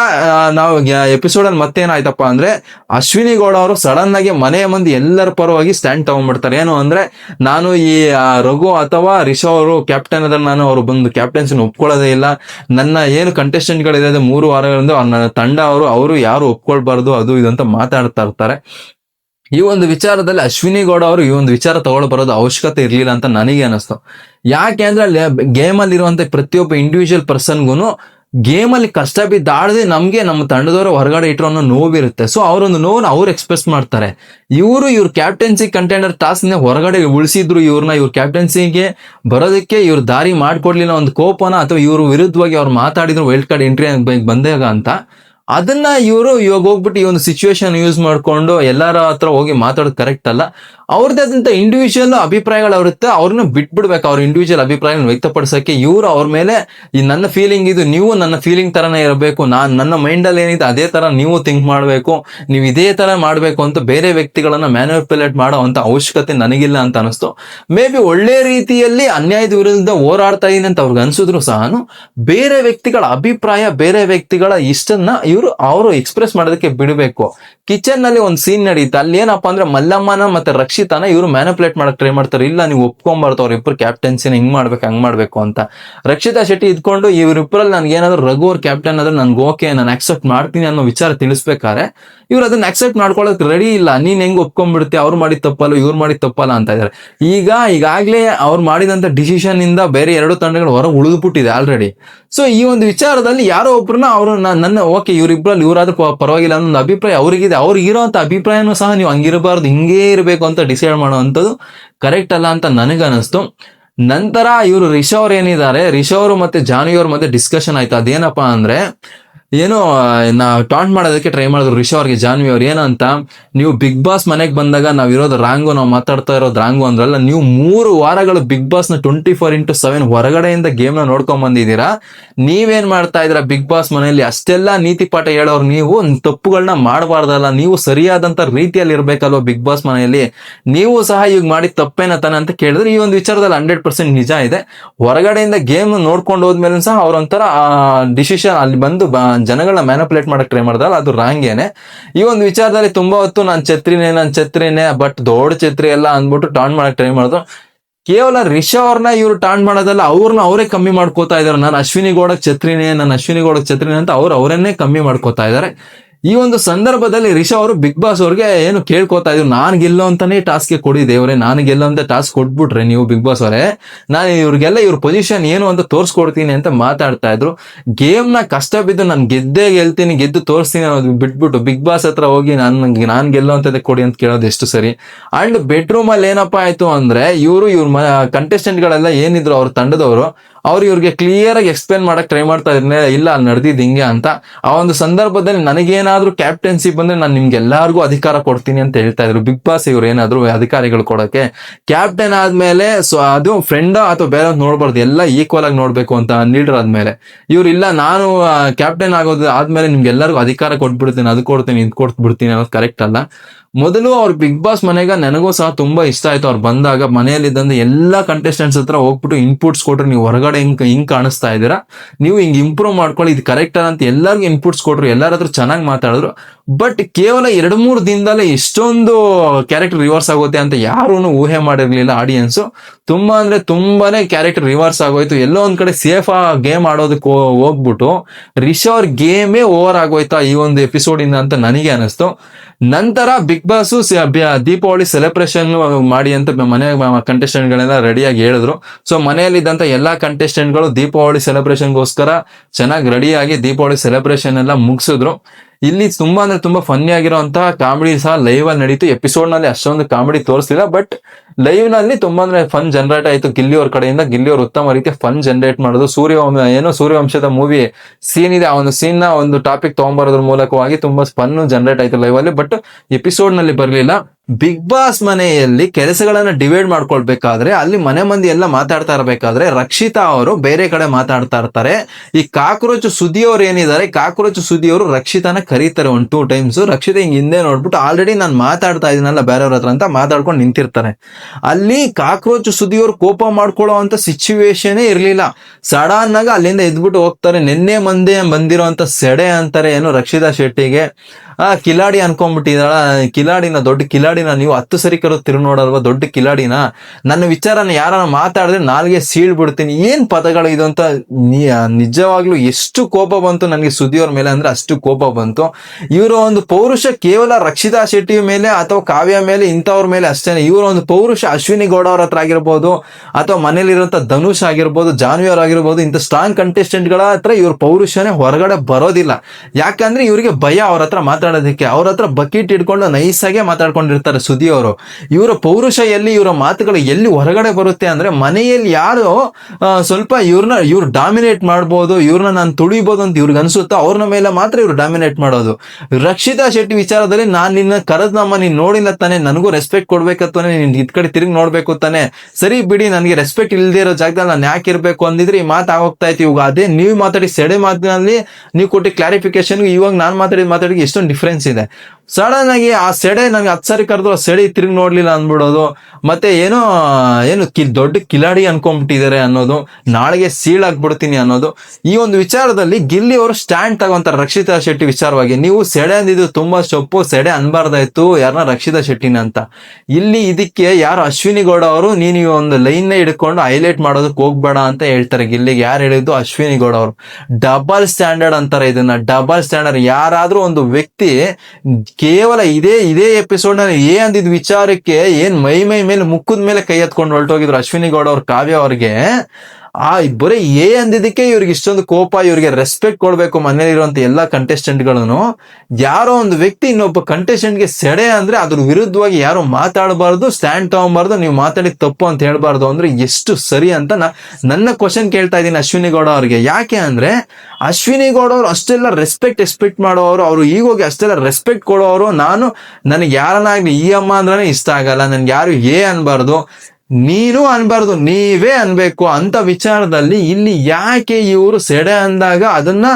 ನಾವು ಎಪಿಸೋಡ್ ಅಲ್ಲಿ ಮತ್ತೇನಾಯ್ತಪ್ಪ ಅಂದ್ರೆ, ಅಶ್ವಿನಿ ಗೌಡ ಅವರು ಸಡನ್ ಆಗಿ ಮನೆ ಮಂದಿ ಎಲ್ಲರ ಪರವಾಗಿ ಸ್ಟ್ಯಾಂಡ್ ತಗೊಂಡ್ಬಿಡ್ತಾರೆ. ಏನು ಅಂದ್ರೆ, ನಾನು ಈ ರಘು ಅಥವಾ ರಿಷಾ ಅವರು ಕ್ಯಾಪ್ಟನ್ ಅದ್ರ ನಾನು ಅವರು ಬಂದು ಕ್ಯಾಪ್ಟನ್ಸಿನ ಒಪ್ಕೊಳ್ಳೋದೇ ಇಲ್ಲ. ನನ್ನ ಏನು ಕಂಟೆಸ್ಟೆಂಟ್ ಗಳಿದೆ ಮೂರು ವಾರಗಳಿಂದ ನನ್ನ ತಂಡ ಅವರು ಅವರು ಯಾರು ಒಪ್ಕೊಳ್ಬಾರ್ದು, ಅದು ಇದು ಮಾತಾಡ್ತಾ ಇರ್ತಾರೆ. ಈ ಒಂದು ವಿಚಾರದಲ್ಲಿ ಅಶ್ವಿನಿ ಗೌಡ ಅವರು ಈ ಒಂದು ವಿಚಾರ ತಗೊಳ್ ಬರೋದು ಅವಶ್ಯಕತೆ ಇರಲಿಲ್ಲ ಅಂತ ನನಗೆ ಅನಿಸ್ತು. ಯಾಕೆ ಅಂದ್ರೆ ಅಲ್ಲಿ ಗೇಮ್ ಅಲ್ಲಿ ಇರುವಂತ ಪ್ರತಿಯೊಬ್ಬ ಇಂಡಿವಿಜುವಲ್ ಪರ್ಸನ್ಗೂ ಗೇಮ್ ಅಲ್ಲಿ ಕಷ್ಟ ಬಿದ್ದಾಡದೆ ನಮಗೆ ನಮ್ಮ ತಂಡದವರು ಹೊರಗಡೆ ಇಟ್ಟರು ಅನ್ನೋ ನೋವಿರುತ್ತೆ ಸೊ ಅವರೊಂದು ನೋವನ್ನ ಅವ್ರು ಎಕ್ಸ್ಪ್ರೆಸ್ ಮಾಡ್ತಾರೆ. ಇವರು ಇವ್ರ ಕ್ಯಾಪ್ಟನ್ಸಿ ಕಂಟೆಂಡರ್ ಟಾಸ್ನ ಹೊರಗಡೆ ಉಳಿಸಿದ್ರು ಇವ್ರನ್ನ ಇವ್ರ ಕ್ಯಾಪ್ಟನ್ಸಿಗೆ ಬರೋದಕ್ಕೆ ಇವ್ರ ದಾರಿ ಮಾಡ್ಕೊಡ್ಲಿಲ್ಲ ಒಂದು ಕೋಪನ ಅಥವಾ ಇವ್ರ ವಿರುದ್ಧವಾಗಿ ಅವ್ರು ಮಾತಾಡಿದ್ರು ವೈಲ್ಡ್ ಕಾರ್ಡ್ ಎಂಟ್ರಿ ಬಂದಾಗ ಅಂತ, ಅದನ್ನ ಇವರು ಇವಾಗ ಹೋಗ್ಬಿಟ್ಟು ಈ ಒಂದು ಸಿಚುವೇಶನ್ ಯೂಸ್ ಮಾಡ್ಕೊಂಡು ಎಲ್ಲರ ಹತ್ರ ಹೋಗಿ ಮಾತಾಡೋದು ಕರೆಕ್ಟ್ ಅಲ್ಲ. ಅವ್ರದ್ದೇ ಆದಂತ ಇಂಡಿವಿಜುವಲ್ ಅಭಿಪ್ರಾಯಗಳು ಇರುತ್ತೆ ಅವ್ರನ್ನ ಬಿಟ್ಬಿಡ್ಬೇಕು. ಅವ್ರ ಇಂಡಿವಿಜುವಲ್ ಅಭಿಪ್ರಾಯ ವ್ಯಕ್ತಪಡಿಸಕ್ಕೆ ಇವ್ರು ಅವ್ರ ಮೇಲೆ ಈ ನನ್ನ ಫೀಲಿಂಗ್ ಇದು, ನೀವು ನನ್ನ ಫೀಲಿಂಗ್ ತರನೇ ಇರಬೇಕು. ನಾನು ನನ್ನ ಮೈಂಡ್ ಅಲ್ಲಿ ಏನಿದೆ ಅದೇ ತರ ನೀವು ಥಿಂಕ್ ಮಾಡಬೇಕು. ನೀವು ಇದೇ ತರ ಮಾಡಬೇಕು ಅಂತ ಬೇರೆ ವ್ಯಕ್ತಿಗಳನ್ನ ಮ್ಯಾನುಪ್ಯುಲೇಟ್ ಮಾಡೋ ಅಂತ ಅವಶ್ಯಕತೆ ನನಗಿಲ್ಲ ಅಂತ ಅನಿಸ್ತು. ಮೇ ಬಿ ಒಳ್ಳೆ ರೀತಿಯಲ್ಲಿ ಅನ್ಯಾಯದ ವಿರುದ್ಧ ಹೋರಾಡ್ತಾ ಇದೀನಿ ಅಂತ ಅವ್ರಿಗೆ ಅನ್ಸಿದ್ರು ಸಹ ಬೇರೆ ವ್ಯಕ್ತಿಗಳ ಅಭಿಪ್ರಾಯ, ಬೇರೆ ವ್ಯಕ್ತಿಗಳ ಇಷ್ಟನ್ನ ಇವರು ಅವರು ಎಕ್ಸ್ಪ್ರೆಸ್ ಮಾಡೋದಕ್ಕೆ ಬಿಡಬೇಕು. ಕಿಚನ್ನಲ್ಲಿ ಒಂದು ಸೀನ್ ನಡೀತಾ. ಅಲ್ಲಿ ಏನಪ್ಪಾ ಅಂದ್ರೆ ಮಲ್ಲಮ್ಮನ ಮತ್ತೆ ರಕ್ಷಿತಾನ ಇವರು ಮ್ಯಾನಿಪುಲೇಟ್ ಮಾಡಕ್ ಟ್ರೈ ಮಾಡ್ತಾರೆ. ಇಲ್ಲ, ನೀವು ಒಪ್ಕೊಂಬಾರ್ದು ಅವ್ರಿಬ್ರು ಕ್ಯಾಪ್ಟನ್ಸಿನ ಹಿಂಗ್ ಮಾಡ್ಬೇಕು, ಹಂಗ್ ಮಾಡ್ಬೇಕು ಅಂತ. ರಕ್ಷಿತಾ ಶೆಟ್ಟಿ ಇದ್ಕೊಂಡು ಇವರಿಬ್ಬರಲ್ಲಿ ನನ್ಗೆ ಏನಾದ್ರು ರಘು ಅವ್ರ ಕ್ಯಾಪ್ಟನ್ ಆದ್ರೆ ನನ್ಗೆ ಓಕೆ ನಾನು ಅಕ್ಸೆಪ್ಟ್ ಮಾಡ್ತೀನಿ ಅನ್ನೋ ವಿಚಾರ ತಿಳಿಸ್ಬೇಕಾರೆ ಇವ್ರು ಅದನ್ನ ಅಕ್ಸೆಪ್ಟ್ ಮಾಡ್ಕೊಳಕ್ ರೆಡಿ ಇಲ್ಲ. ನೀನ್ ಹೆಂಗ್ ಒಪ್ಕೊಂಡ್ಬಿಡ್ತಿ? ಅವ್ರು ಮಾಡಿದ ತಪ್ಪಲ್ಲ, ಇವ್ರು ಮಾಡಿದ ತಪ್ಪಲ್ಲ ಅಂತ ಇದಾರೆ. ಈಗ, ಈಗಾಗ್ಲೇ ಅವ್ರು ಮಾಡಿದಂತ ಡಿಸಿಷನ್ ಇಂದ ಬೇರೆ ಎರಡು ತಂಡಗಳು ಹೊರ ಉಳಿದ್ಬಿಟ್ಟಿದೆ ಆಲ್ರೆಡಿ ಸೊ ಈ ಒಂದು ವಿಚಾರದಲ್ಲಿ ಯಾರೋ ಒಬ್ರನ್ನ ಅವರು ನನ್ನ ಓಕೆ ಇವ್ರಿಬ್ರಲ್ಲಿ ಇವ್ರಾದ್ರೂ ಪರವಾಗಿಲ್ಲ ಅನ್ನೋ ಒಂದು ಅಭಿಪ್ರಾಯ ಅವ್ರಿಗಿದೆ. ಅವ್ರಿಗೆ ಇರೋಂಥ ಅಭಿಪ್ರಾಯನೂ ಸಹ ನೀವು ಹಂಗಿರಬಾರ್ದು. ಹಿಂಗೇ ಇರಬೇಕು ಅಂತ ಡಿಸೈಡ್ ಮಾಡುವಂಥದ್ದು ಕರೆಕ್ಟ್ ಅಲ್ಲ ಅಂತ ನನಗನ್ನಿಸ್ತು ನಂತರ ಇವರು ರಿಷಾ ಅವ್ರು ಏನಿದ್ದಾರೆ? ರಿಷಾ ಅವರು ಮತ್ತೆ ಜಾನಿ ಅವ್ರ ಮಧ್ಯೆ ಡಿಸ್ಕಷನ್ ಆಯ್ತು. ಅದೇನಪ್ಪಾ ಅಂದ್ರೆ ಏನೋ ನಾ ಟಾಂಟ್ ಮಾಡೋದಕ್ಕೆ ಟ್ರೈ ಮಾಡಿದ್ರು ರಿಷಾ ಅವ್ರಿಗೆ, ಜಾನ್ವಿ ಅವ್ರು ಏನಂತ ನೀವು ಬಿಗ್ ಬಾಸ್ ಮನೆಗೆ ಬಂದಾಗ ನಾವು ಇರೋದು ರಾಂಗು, ನಾವು ಮಾತಾಡ್ತಾ ಇರೋದು ರಾಂಗು ಅಂದ್ರಲ್ಲ, ನೀವು ಮೂರು ವಾರಗಳು ಬಿಗ್ ಬಾಸ್ನ ಟ್ವೆಂಟಿ ಫೋರ್ ಇಂಟು ಸೆವೆನ್ ಹೊರಗಡೆಯಿಂದ ಗೇಮ್ನ ನೋಡ್ಕೊಂಡ್ ಬಂದಿದ್ದೀರಾ? ನೀವೇನ್ ಮಾಡ್ತಾ ಇದ್ದೀರಾ ಬಿಗ್ ಬಾಸ್ ಮನೆಯಲ್ಲಿ? ಅಷ್ಟೆಲ್ಲ ನೀತಿ ಪಾಠ ಹೇಳೋರು ನೀವು ತಪ್ಪುಗಳನ್ನ ಮಾಡಬಾರ್ದಲ್ಲ. ನೀವು ಸರಿಯಾದಂತ ರೀತಿಯಲ್ಲಿ ಇರ್ಬೇಕಲ್ವ ಬಿಗ್ ಬಾಸ್ ಮನೆಯಲ್ಲಿ? ನೀವು ಸಹ ಈಗ ಮಾಡಿ ತಪ್ಪೇನ ತಾನೆ ಅಂತ ಕೇಳಿದ್ರೆ ಈ ಒಂದು ವಿಚಾರದಲ್ಲಿ ಹಂಡ್ರೆಡ್ ಪರ್ಸೆಂಟ್ ನಿಜ ಇದೆ. ಹೊರಗಡೆಯಿಂದ ಗೇಮ್ ನೋಡ್ಕೊಂಡು ಹೋದ್ಮೇಲೆ ಸಹ ಅವ್ರೊಂಥರ ಡಿಸಿಷನ್ ಅಲ್ಲಿ ಬಂದು ಜನಗಳನ್ನ ಮ್ಯಾನುಪುಲೇಟ್ ಮಾಡಕ್ ಟ್ರೈ ಮಾಡ್ದಲ್ಲ ಅದು ರಾಂಗೇನೆ ಈ ಒಂದು ವಿಚಾರದಲ್ಲಿ ತುಂಬಾ ಹೊತ್ತು ನಾನು ಛತ್ರಿನೇ ನಾನು ಛತ್ರಿನೇ ಬಟ್ ದೊಡ್ಡ ಛತ್ರಿ ಎಲ್ಲ ಅಂದ್ಬಿಟ್ಟು ಟಾನ್ ಮಾಡಕ್ ಟ್ರೈ ಮಾಡಿದ್ರು. ಕೇವಲ ರಿಷಾ ಅವ್ರನ್ನ ಇವ್ರು ಟಾನ್ ಮಾಡೋದಲ್ಲ, ಅವ್ರನ್ನ ಅವರೇ ಕಮ್ಮಿ ಮಾಡ್ಕೋತಾ ಇದಾರೆ. ನಾನು ಅಶ್ವಿನಿ ಗೌಡಕ್ ಛತ್ರಿನೇ, ನಾನು ಅಶ್ವಿನಿ ಗೌಡಕ್ ಛತ್ರಿನೇ ಅಂತ ಅವ್ರು ಅವರನ್ನೇ ಕಮ್ಮಿ ಮಾಡ್ಕೋತಾ ಇದಾರೆ. ಈ ಒಂದು ಸಂದರ್ಭದಲ್ಲಿ ರಿಷಾ ಅವರು ಬಿಗ್ ಬಾಸ್ ಅವ್ರಿಗೆ ಏನು ಕೇಳ್ಕೊತಾ ಇದ್ರು, ನಾನು ಗೆಲ್ಲೋ ಅಂತಾನೆ ಟಾಸ್ಕ್ಗೆ ಕೊಡಿ ದೇವ್ರೆ, ನಾನು ಗೆಲ್ಲೋ ಅಂತ ಟಾಸ್ಕ್ ಕೊಟ್ಬಿಟ್ರೆ ನೀವು ಬಿಗ್ ಬಾಸ್ ಅವರೇ. ನಾನು ಇವ್ರಿಗೆಲ್ಲ ಇವ್ರ ಪೊಸಿಷನ್ ಏನು ಅಂತ ತೋರಿಸ್ಕೊಡ್ತೀನಿ ಅಂತ ಮಾತಾಡ್ತಾ ಇದ್ರು. ಗೇಮ್ನ ಕಷ್ಟ ಬಿದ್ದು ನಾನು ಗೆದ್ದೇ ಗೆಲ್ತೀನಿ, ಗೆದ್ದು ತೋರಿಸ್ತೀನಿ ಅನ್ನೋದು ಬಿಟ್ಬಿಟ್ಟು ಬಿಗ್ ಬಾಸ್ ಹತ್ರ ಹೋಗಿ ನಾನು ನಾನು ಗೆಲ್ಲೋ ಅಂತದೇ ಕೊಡಿ ಅಂತ ಕೇಳೋದು ಎಷ್ಟು ಸರಿ. ಅಂಡ್ ಬೆಡ್ರೂಮ್ ಅಲ್ಲಿ ಏನಪ್ಪಾ ಆಯ್ತು ಅಂದ್ರೆ ಇವರು ಇವ್ರ ಕಂಟೆಸ್ಟೆಂಟ್ ಗಳೆಲ್ಲ ಏನಿದ್ರು ಅವ್ರ ತಂಡದವರು ಅವ್ರು ಇವ್ರಿಗೆ ಕ್ಲಿಯರ್ ಆಗಿ ಎಕ್ಸ್ಪ್ಲೇನ್ ಮಾಡಕ್ ಟ್ರೈ ಮಾಡ್ತಾ ಇದ್ರೆ ಇಲ್ಲ, ಅಲ್ಲಿ ನಡೆದಿದ್ದು ಹಿಂಗೆ ಅಂತ. ಆ ಒಂದು ಸಂದರ್ಭದಲ್ಲಿ ನನಗೇನಾದ್ರೂ ಕ್ಯಾಪ್ಟನ್ಸಿ ಬಂದ್ರೆ ನಾನು ನಿಮ್ಗೆ ಎಲ್ಲಾರ್ಗೂ ಅಧಿಕಾರ ಕೊಡ್ತೀನಿ ಅಂತ ಹೇಳ್ತಾ ಇದ್ರು. ಬಿಗ್ ಬಾಸ್ ಇವ್ರು ಏನಾದ್ರು ಅಧಿಕಾರಿಗಳು ಕೊಡಕ್ಕೆ. ಕ್ಯಾಪ್ಟನ್ ಆದ್ಮೇಲೆ ಸೊ ಅದು ಫ್ರೆಂಡ್ ಅಥವಾ ಬೇರೆ ನೋಡ್ಬಾರ್ದು, ಎಲ್ಲ ಈಕ್ವಲ್ ಆಗಿ ನೋಡ್ಬೇಕು ಅಂತ ಲೀಡರ್ ಆದ್ಮೇಲೆ. ಇವ್ರು ಇಲ್ಲ, ನಾನು ಕ್ಯಾಪ್ಟನ್ ಆಗೋದು ಆದ್ಮೇಲೆ ನಿಮ್ಗೆ ಎಲ್ಲರಿಗೂ ಅಧಿಕಾರ ಕೊಟ್ಬಿಡ್ತೀನಿ, ಅದು ಕೊಡ್ತೀನಿ, ಇದು ಕೊಟ್ಬಿಡ್ತೀನಿ ಅನ್ನೋದು ಕರೆಕ್ಟ್ ಅಲ್ಲ. ಮೊದಲು ಅವ್ರ ಬಿಗ್ ಬಾಸ್ ಮನೆಗೆ ನನಗೂ ಸಹ ತುಂಬಾ ಇಷ್ಟ ಆಯ್ತು. ಅವ್ರು ಬಂದಾಗ ಮನೆಯಲ್ಲಿದ್ದಂದು ಎಲ್ಲಾ ಕಂಟೆಸ್ಟೆಂಟ್ಸ್ ಹತ್ರ ಹೋಗ್ಬಿಟ್ಟು ಇನ್ಪುಟ್ಸ್ ಕೊಟ್ರು. ನೀವು ಹೊರಗಡೆ ಹಿಂಗ್ ಹಿಂಗ್ ಕಾಣಿಸ್ತಾ ಇದ್ದೀರಾ? ನೀವು ಹಿಂಗ್ ಇಂಪ್ರೂವ್ ಮಾಡ್ಕೊಳ್ಳಿ. ಇದು ಕರೆಕ್ಟ್ ಅಂತ ಎಲ್ಲರಿಗೂ ಇನ್ಪುಟ್ಸ್ ಕೊಟ್ರು. ಎಲ್ಲರ ಹತ್ರ ಚೆನ್ನಾಗಿ ಮಾತಾಡಿದ್ರು. ಬಟ್ ಕೇವಲ ಎರಡು ಮೂರು ದಿನದಲ್ಲೇ ಇಷ್ಟೊಂದು ಕ್ಯಾರೆಕ್ಟರ್ ರಿವರ್ಸ್ ಆಗುತ್ತೆ ಅಂತ ಯಾರೂ ಊಹೆ ಮಾಡಿರ್ಲಿಲ್ಲ ಆಡಿಯನ್ಸ್ ತುಂಬಾ ಅಂದ್ರೆ ತುಂಬಾನೇ ಕ್ಯಾರೆಕ್ಟರ್ ರಿವರ್ಸ್ ಆಗೋಯ್ತು. ಎಲ್ಲೋ ಒಂದ್ ಕಡೆ ಸೇಫ್ ಆ ಗೇಮ್ ಆಡೋದಕ್ಕೆ ಹೋಗ್ಬಿಟ್ಟು ರಿಷಾ ಗೇಮೇ ಓವರ್ ಆಗೋಯ್ತಾ ಈ ಒಂದು ಎಪಿಸೋಡ್ ಇಂದ ಅಂತ ನನಗೆ ಅನಿಸ್ತು. ನಂತರ ಬಿಗ್ ಬಾಸ್ ದೀಪಾವಳಿ ಸೆಲೆಬ್ರೇಷನ್ ಮಾಡಿ ಅಂತ ಮನೆ ಕಂಟೆಸ್ಟೆಂಟ್ ಗಳೆಲ್ಲ ರೆಡಿಯಾಗಿ ಹೇಳಿದ್ರು. ಸೊ ಮನೆಯಲ್ಲಿದ್ದಂತ ಎಲ್ಲಾ ಕಂಟೆಸ್ಟೆಂಟ್ಗಳು ದೀಪಾವಳಿ ಸೆಲೆಬ್ರೇಷನ್ಗೋಸ್ಕರ ಚೆನ್ನಾಗಿ ರೆಡಿಯಾಗಿ ದೀಪಾವಳಿ ಸೆಲೆಬ್ರೇಷನ್ ಎಲ್ಲ ಮುಗಿಸಿದ್ರು. ಇಲ್ಲಿ ತುಂಬಾ ಅಂದ್ರೆ ತುಂಬಾ ಫನ್ನಿ ಆಗಿರುವಂತಹ ಕಾಮಿಡಿ ಸಹ ಲೈವ್ ಅಲ್ಲಿ ನಡೀತು. ಎಪಿಸೋಡ್ನಲ್ಲಿ ಅಷ್ಟೊಂದು ಕಾಮಿಡಿ ತೋರಿಸಲಿಲ್ಲ ಬಟ್ ಲೈವ್ನಲ್ಲಿ ತುಂಬಾ ಅಂದ್ರೆ ಫನ್ ಜನರೇಟ್ ಆಯಿತು. ಗಿಲ್ಲಿ ಅವ್ರ ಕಡೆಯಿಂದ ಗಿಲ್ಲಿ ಉತ್ತಮ ರೀತಿಯ ಫನ್ ಜನರೇಟ್ ಮಾಡೋದು. ಸೂರ್ಯವಂಶ ಏನು ಸೂರ್ಯವಂಶದ ಮೂವಿ ಸೀನ್ ಇದೆ ಆ ಒಂದು ಸೀನ್ನ ಒಂದು ಟಾಪಿಕ್ ತಗೊಂಬರೋದ್ರ ಮೂಲಕವಾಗಿ ತುಂಬಾ ಫನ್ ಜನರೇಟ್ ಆಯ್ತು ಲೈವ್ ಅಲ್ಲಿ ಬಟ್ ಎಪಿಸೋಡ್ನಲ್ಲಿ ಬರಲಿಲ್ಲ. ಬಿಗ್ ಬಾಸ್ ಮನೆಯಲ್ಲಿ ಕೆಲಸಗಳನ್ನ ಡಿವೈಡ್ ಮಾಡ್ಕೊಳ್ಬೇಕಾದ್ರೆ ಅಲ್ಲಿ ಮನೆ ಮಂದಿ ಎಲ್ಲ ಮಾತಾಡ್ತಾ ಇರಬೇಕಾದ್ರೆ ರಕ್ಷಿತಾ ಅವರು ಬೇರೆ ಕಡೆ ಮಾತಾಡ್ತಾ ಇರ್ತಾರೆ. ಈ ಕಾಕ್ರೋಚ್ ಸುದ್ದಿ ಅವ್ರು ಏನಿದ್ದಾರೆ, ಕಾಕ್ರೋಚ್ ಸುದ್ದಿ ಅವರು ರಕ್ಷಿತಾನ ಕರೀತಾರೆ ಒನ್ ಟೂ ಟೈಮ್ಸ್ ರಕ್ಷಿತಾ ಹಿಂಗ್ ಹಿಂದೆ ನೋಡ್ಬಿಟ್ಟು ಆಲ್ರೆಡಿ ನಾನು ಮಾತಾಡ್ತಾ ಇದೀನಲ್ಲ ಬೇರೆಯವ್ರ ಹತ್ರ ಅಂತ ಮಾತಾಡ್ಕೊಂಡು ನಿಂತಿರ್ತಾರೆ. ಅಲ್ಲಿ ಕಾಕ್ರೋಚ್ ಸುದ್ದಿಯವ್ರು ಕೋಪ ಮಾಡ್ಕೊಳ್ಳೋ ಅಂತ ಸಿಚುವೇಶನೇ ಇರಲಿಲ್ಲ. ಸಡನ್ ಆಗಿ ಅಲ್ಲಿಂದ ಎದ್ಬಿಟ್ಟು ಹೋಗ್ತಾರೆ. ನಿನ್ನೆ ಮಂದೆ ಬಂದಿರೋಂತ ಸೆಡೆ ಅಂತಾರೆ ಏನು ರಕ್ಷಿತಾ ಶೆಟ್ಟಿಗೆ. ಆ, ಕಿಲಾಡಿ ಅನ್ಕೊಂಡ್ಬಿಟ್ಟಿದಾಳ. ಕಿಲಾಡಿನ ದೊಡ್ಡ ಕಿಲಾಡಿನ ನೀವು ಹತ್ತು ಸರಿ ಕರೋ ತಿರು ನೋಡಲ್ವಾ ದೊಡ್ಡ ಕಿಲಾಡಿನ? ನನ್ನ ವಿಚಾರನ ಯಾರನ್ನ ಮಾತಾಡಿದ್ರೆ ನಾಲ್ಗೆ ಸೀಳ್ ಬಿಡ್ತೀನಿ. ಏನ್ ಪದಗಳು ಇದು ಅಂತ ನಿಜವಾಗ್ಲೂ ಎಷ್ಟು ಕೋಪ ಬಂತು ನನಗೆ ಸುದಿಯವ್ರ ಮೇಲೆ ಅಂದ್ರೆ ಅಷ್ಟು ಕೋಪ ಬಂತು. ಇವರ ಒಂದು ಪೌರುಷ ಕೇವಲ ರಕ್ಷಿತಾ ಶೆಟ್ಟಿ ಮೇಲೆ ಅಥವಾ ಕಾವ್ಯ ಮೇಲೆ, ಇಂಥವ್ರ ಮೇಲೆ ಅಷ್ಟೇನೆ. ಇವರ ಒಂದು ಪೌರುಷ ಅಶ್ವಿನಿ ಗೌಡ ಅವ್ರ ಹತ್ರ ಆಗಿರ್ಬೋದು, ಅಥವಾ ಮನೇಲಿರುವಂತ ಧನುಷ್ ಆಗಿರ್ಬೋದು, ಜಾನ್ವಿ ಅವ್ರ ಆಗಿರ್ಬೋದು, ಇಂಥ ಸ್ಟ್ರಾಂಗ್ ಕಂಟೆಸ್ಟೆಂಟ್ಗಳ ಹತ್ರ ಇವ್ರ ಪೌರುಷನೇ ಹೊರಗಡೆ ಬರೋದಿಲ್ಲ. ಯಾಕಂದ್ರೆ ಇವರಿಗೆ ಭಯ ಅವ್ರ ಹತ್ರ ಮಾತಾಡೋದಕ್ಕೆ ಅವ್ರ ಹತ್ರ ಬಕೆಟ್ ಇಟ್ಕೊಂಡು ನೈಸ್ ಆಗಿ ಮಾತಾಡ್ಕೊಂಡಿರ್ತಾರೆ ಸುದಿ ಅವರು. ಇವರ ಪೌರುಷ ಎಲ್ಲಿ, ಇವರ ಮಾತುಗಳು ಎಲ್ಲಿ ಹೊರಗಡೆ ಬರುತ್ತೆ ಅಂದ್ರೆ ಮನೆಯಲ್ಲಿ ಯಾರು ಸ್ವಲ್ಪ ಇವ್ರನ್ನ ಇವ್ರು ಡಾಮಿನೇಟ್ ಮಾಡ್ಬೋದು ಇವ್ರನ್ನ ನಾನು ತುಳಿಬೋದು ಅಂತ ಇವ್ರಿಗೆ ಅನ್ಸುತ್ತೋ ಅವ್ರನ್ನ ಮೇಲೆ ಮಾತ್ರ ಇವ್ರು ಡಾಮಿನೇಟ್ ಮಾಡೋದು. ರಕ್ಷಿತಾ ಶೆಟ್ಟಿ ವಿಚಾರದಲ್ಲಿ ನಾನ್ ನಿನ್ನ ಕರೆದ್ನಮ್ಮ, ನೀನ್ ನೋಡಿಲ್ಲ ತಾನೆ, ನನಗೂ ರೆಸ್ಪೆಕ್ಟ್ ಕೊಡ್ಬೇಕತ್ತಾನೆ ನೀನ್ ಇದ್ ಕಡೆ ತಿರುಗಿ ನೋಡ್ಬೇಕು ತಾನೆ. ಸರಿ ಬಿಡಿ, ನನಗೆ ರೆಸ್ಪೆಕ್ಟ್ ಇಲ್ಲದೆ ಇರೋ ಜಾಗದಲ್ಲಿ ನಾನು ಯಾಕೆ ಇರಬೇಕು ಅಂದಿದ್ರೆ ಈ ಮಾತು ಆಗೋಗ್ತಾ ಇತ್ತು. ಇವಾಗ ಅದೇ ನೀವು ಮಾತಾಡಿ ಸೆಡೆ ಮಾತಿನಲ್ಲಿ, ನೀವು ಕೊಟ್ಟಿ ಕ್ಲಾರಿಫಿಕೇಶನ್ ಇವಾಗ ನಾನು ಮಾತಾಡಿದ ಮಾತಾಡಿ ಎಷ್ಟೊಂದು ಡಿಫ್ರೆನ್ಸ್ ಇದೆ ಸಡನ್ ಆಗಿ ಆ ಸೆಡೆ ನಂಗೆ ಹತ್ತು ಸರಿ ಕರೆದು ಆ ಸೆಡೆ ತಿರುಗಿ ನೋಡ್ಲಿಲ್ಲ ಅಂದ್ಬಿಡೋದು. ಮತ್ತೆ ಏನೋ, ಏನು ಕಿ, ದೊಡ್ಡ ಕಿಲಾಡಿ ಅನ್ಕೊಂಡ್ಬಿಟ್ಟಿದ್ದಾರೆ ಅನ್ನೋದು, ನಾಳೆಗೆ ಸೀಳಾಗ್ಬಿಡ್ತೀನಿ ಅನ್ನೋದು. ಈ ಒಂದು ವಿಚಾರದಲ್ಲಿ ಗಿಲ್ಲಿ ಅವರು ಸ್ಟ್ಯಾಂಡ್ ತಗೊಂತಾರೆ ರಕ್ಷಿತಾ ಶೆಟ್ಟಿ ವಿಚಾರವಾಗಿ. ನೀವು ಸೆಡೆ ಅಂದಿದ್ದು ತುಂಬಾ ಸೊಪ್ಪು, ಸೆಡೆ ಅನ್ಬಾರ್ದಾಯ್ತು ಯಾರನ್ನ ರಕ್ಷಿತಾ ಶೆಟ್ಟಿನ ಅಂತ. ಇಲ್ಲಿ ಇದಕ್ಕೆ ಯಾರು ಅಶ್ವಿನಿ ಗೌಡ ಅವರು, ನೀನು ಒಂದು ಲೈನ್ ಹಿಡ್ಕೊಂಡು ಹೈಲೈಟ್ ಮಾಡೋದಕ್ಕೆ ಹೋಗ್ಬೇಡ ಅಂತ ಹೇಳ್ತಾರೆ ಗಿಲ್ಲಿಗೆ. ಯಾರು ಹೇಳಿದ್ದು? ಅಶ್ವಿನಿ ಗೌಡ ಅವರು. ಡಬಲ್ ಸ್ಟ್ಯಾಂಡರ್ಡ್ ಅಂತಾರೆ ಇದನ್ನ. Double standard. ಯಾರಾದ್ರೂ ಒಂದು ವ್ಯಕ್ತಿ ಕೇವಲ ಇದೇ ಇದೇ ಎಪಿಸೋಡ್ನಲ್ಲಿ ಏ ಅಂದಿದ್ ವಿಚಾರಕ್ಕೆ ಏನ್ ಮೈ ಮೈ ಮೇಲೆ ಮುಕ್ಕದ ಮೇಲೆ ಕೈ ಎತ್ಕೊಂಡು ಹೊರಟೋಗಿದ್ರು ಅಶ್ವಿನಿ ಗೌಡ ಅವ್ರ ಕಾವ್ಯ ಅವ್ರಿಗೆ. ಆ ಬರೀ ಏ ಅಂದಿದ್ದಕ್ಕೆ ಇವ್ರಿಗೆ ಇಷ್ಟೊಂದು ಕೋಪ, ಇವರಿಗೆ ರೆಸ್ಪೆಕ್ಟ್ ಕೊಡ್ಬೇಕು ಮನೇಲಿರುವಂತ ಎಲ್ಲಾ ಕಂಟೆಸ್ಟೆಂಟ್ಗಳನ್ನು. ಯಾರೋ ಒಂದು ವ್ಯಕ್ತಿ ಇನ್ನೊಬ್ಬ ಕಂಟೆಸ್ಟೆಂಟ್ಗೆ ಸೆಡೆ ಅಂದ್ರೆ ಅದ್ರ ವಿರುದ್ಧವಾಗಿ ಯಾರು ಮಾತಾಡಬಾರ್ದು ಸ್ಟ್ಯಾಂಡ್ ತಗೊಂಬಾರ್ದು, ನೀವು ಮಾತಾಡಿದ ತಪ್ಪು ಅಂತ ಹೇಳ್ಬಾರ್ದು ಅಂದ್ರೆ ಎಷ್ಟು ಸರಿ ಅಂತ ನನ್ನ ಕ್ವಶನ್ ಕೇಳ್ತಾ ಇದ್ದೀನಿ ಅಶ್ವಿನಿ ಗೌಡ ಅವ್ರಿಗೆ. ಯಾಕೆ ಅಂದ್ರೆ ಅಶ್ವಿನಿ ಗೌಡ ಅವ್ರು ಅಷ್ಟೆಲ್ಲ ರೆಸ್ಪೆಕ್ಟ್ ಎಕ್ಸ್ಪೆಕ್ಟ್ ಮಾಡೋರು ಅವರು ಈಗ ಹೋಗಿ ಅಷ್ಟೆಲ್ಲ ರೆಸ್ಪೆಕ್ಟ್ ಕೊಡೋರು ನಾನು ನನಗೆ ಯಾರನ್ನಾಗ್ಲಿ ಈ ಅಮ್ಮ ಅಂದ್ರೆ ಇಷ್ಟ ಆಗಲ್ಲ, ನನ್ಗೆ ಯಾರು ಏ ಅನ್ಬಾರ್ದು. ನೀನು ಅನ್ಬಾರ್ದು, ನೀವೇ ಅನ್ಬೇಕು ಅಂತ ವಿಚಾರದಲ್ಲಿ ಇಲ್ಲಿ ಯಾಕೆ ಇವರು ಸೆಡೆ ಅಂದಾಗ ಅದನ್ನ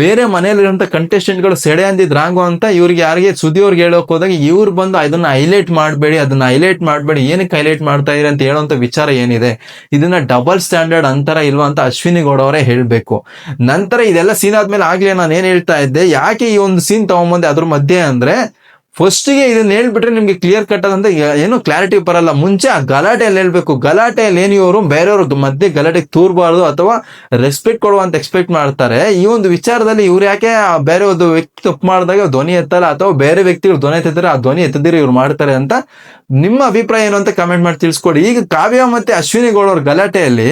ಬೇರೆ ಮನೆಯಲ್ಲಿರುವಂತ ಕಂಟೆಸ್ಟೆಂಟ್ಗಳು ಸೆಡೆ ಅಂದಿದ್ರಾಂಗು ಅಂತ ಇವ್ರಿಗೆ ಯಾರಿಗೆ ಸುದ್ದಿಯವ್ರಿಗೆ ಹೇಳೋಕ್ ಹೋದಾಗ ಇವ್ರು ಬಂದು ಅದನ್ನ ಹೈಲೈಟ್ ಮಾಡಬೇಡಿ, ಅದನ್ನ ಹೈಲೈಟ್ ಮಾಡಬೇಡಿ, ಏನಕ್ಕೆ ಹೈಲೈಟ್ ಮಾಡ್ತಾ ಇರಿ ಅಂತ ಹೇಳುವಂತ ವಿಚಾರ ಏನಿದೆ? ಇದನ್ನ ಡಬಲ್ ಸ್ಟ್ಯಾಂಡರ್ಡ್ ಅಂತರ ಇಲ್ವಾ ಅಂತ ಅಶ್ವಿನಿ ಗೌಡ ಅವರೇ ಹೇಳ್ಬೇಕು. ನಂತರ ಇದೆಲ್ಲ ಸೀನ್ ಆದ್ಮೇಲೆ ಆಗ್ಲೇ ನಾನು ಏನ್ ಹೇಳ್ತಾ ಇದ್ದೆ, ಯಾಕೆ ಈ ಒಂದು ಸೀನ್ ತಗೊಂಬಂದೆ ಅದ್ರ ಮಧ್ಯೆ ಅಂದ್ರೆ ಫಸ್ಟಿಗೆ ಇದನ್ನ ಹೇಳ್ಬಿಟ್ರೆ ನಿಮ್ಗೆ ಕ್ಲಿಯರ್ ಕಟ್ ಆದಂತ ಏನು ಕ್ಲಾರಿಟಿ ಬರಲ್ಲ. ಮುಂಚೆ ಆ ಗಲಾಟೆಯಲ್ಲಿ ಹೇಳ್ಬೇಕು. ಗಲಾಟೆಯಲ್ಲಿ ಏನು ಇವರು ಬೇರೆಯವ್ರ ಮಧ್ಯೆ ಗಲಾಟೆಗೆ ತೂರ್ಬಾರ್ದು ಅಥವಾ ರೆಸ್ಪೆಕ್ಟ್ ಕೊಡುವಂತ ಎಕ್ಸ್ಪೆಕ್ಟ್ ಮಾಡ್ತಾರೆ. ಈ ಒಂದು ವಿಚಾರದಲ್ಲಿ ಇವ್ರು ಯಾಕೆ ಬೇರೆ ಒಂದು ವ್ಯಕ್ತಿ ತಪ್ಪು ಮಾಡಿದಾಗ ಧ್ವನಿ ಎತ್ತಲ್ಲ ಅಥವಾ ಬೇರೆ ವ್ಯಕ್ತಿಗಳು ಧ್ವನಿ ಎತ್ತಿದ್ರೆ ಆ ಧ್ವನಿ ಎತ್ತದಿರ ಇವ್ರು ಮಾಡ್ತಾರೆ ಅಂತ ನಿಮ್ಮ ಅಭಿಪ್ರಾಯ ಏನು ಅಂತ ಕಮೆಂಟ್ ಮಾಡಿ ತಿಳಿಸ್ಕೊಡಿ. ಈಗ ಕಾವ್ಯ ಮತ್ತೆ ಅಶ್ವಿನಿ ಗೌಡ ಅವ್ರ ಗಲಾಟೆಯಲ್ಲಿ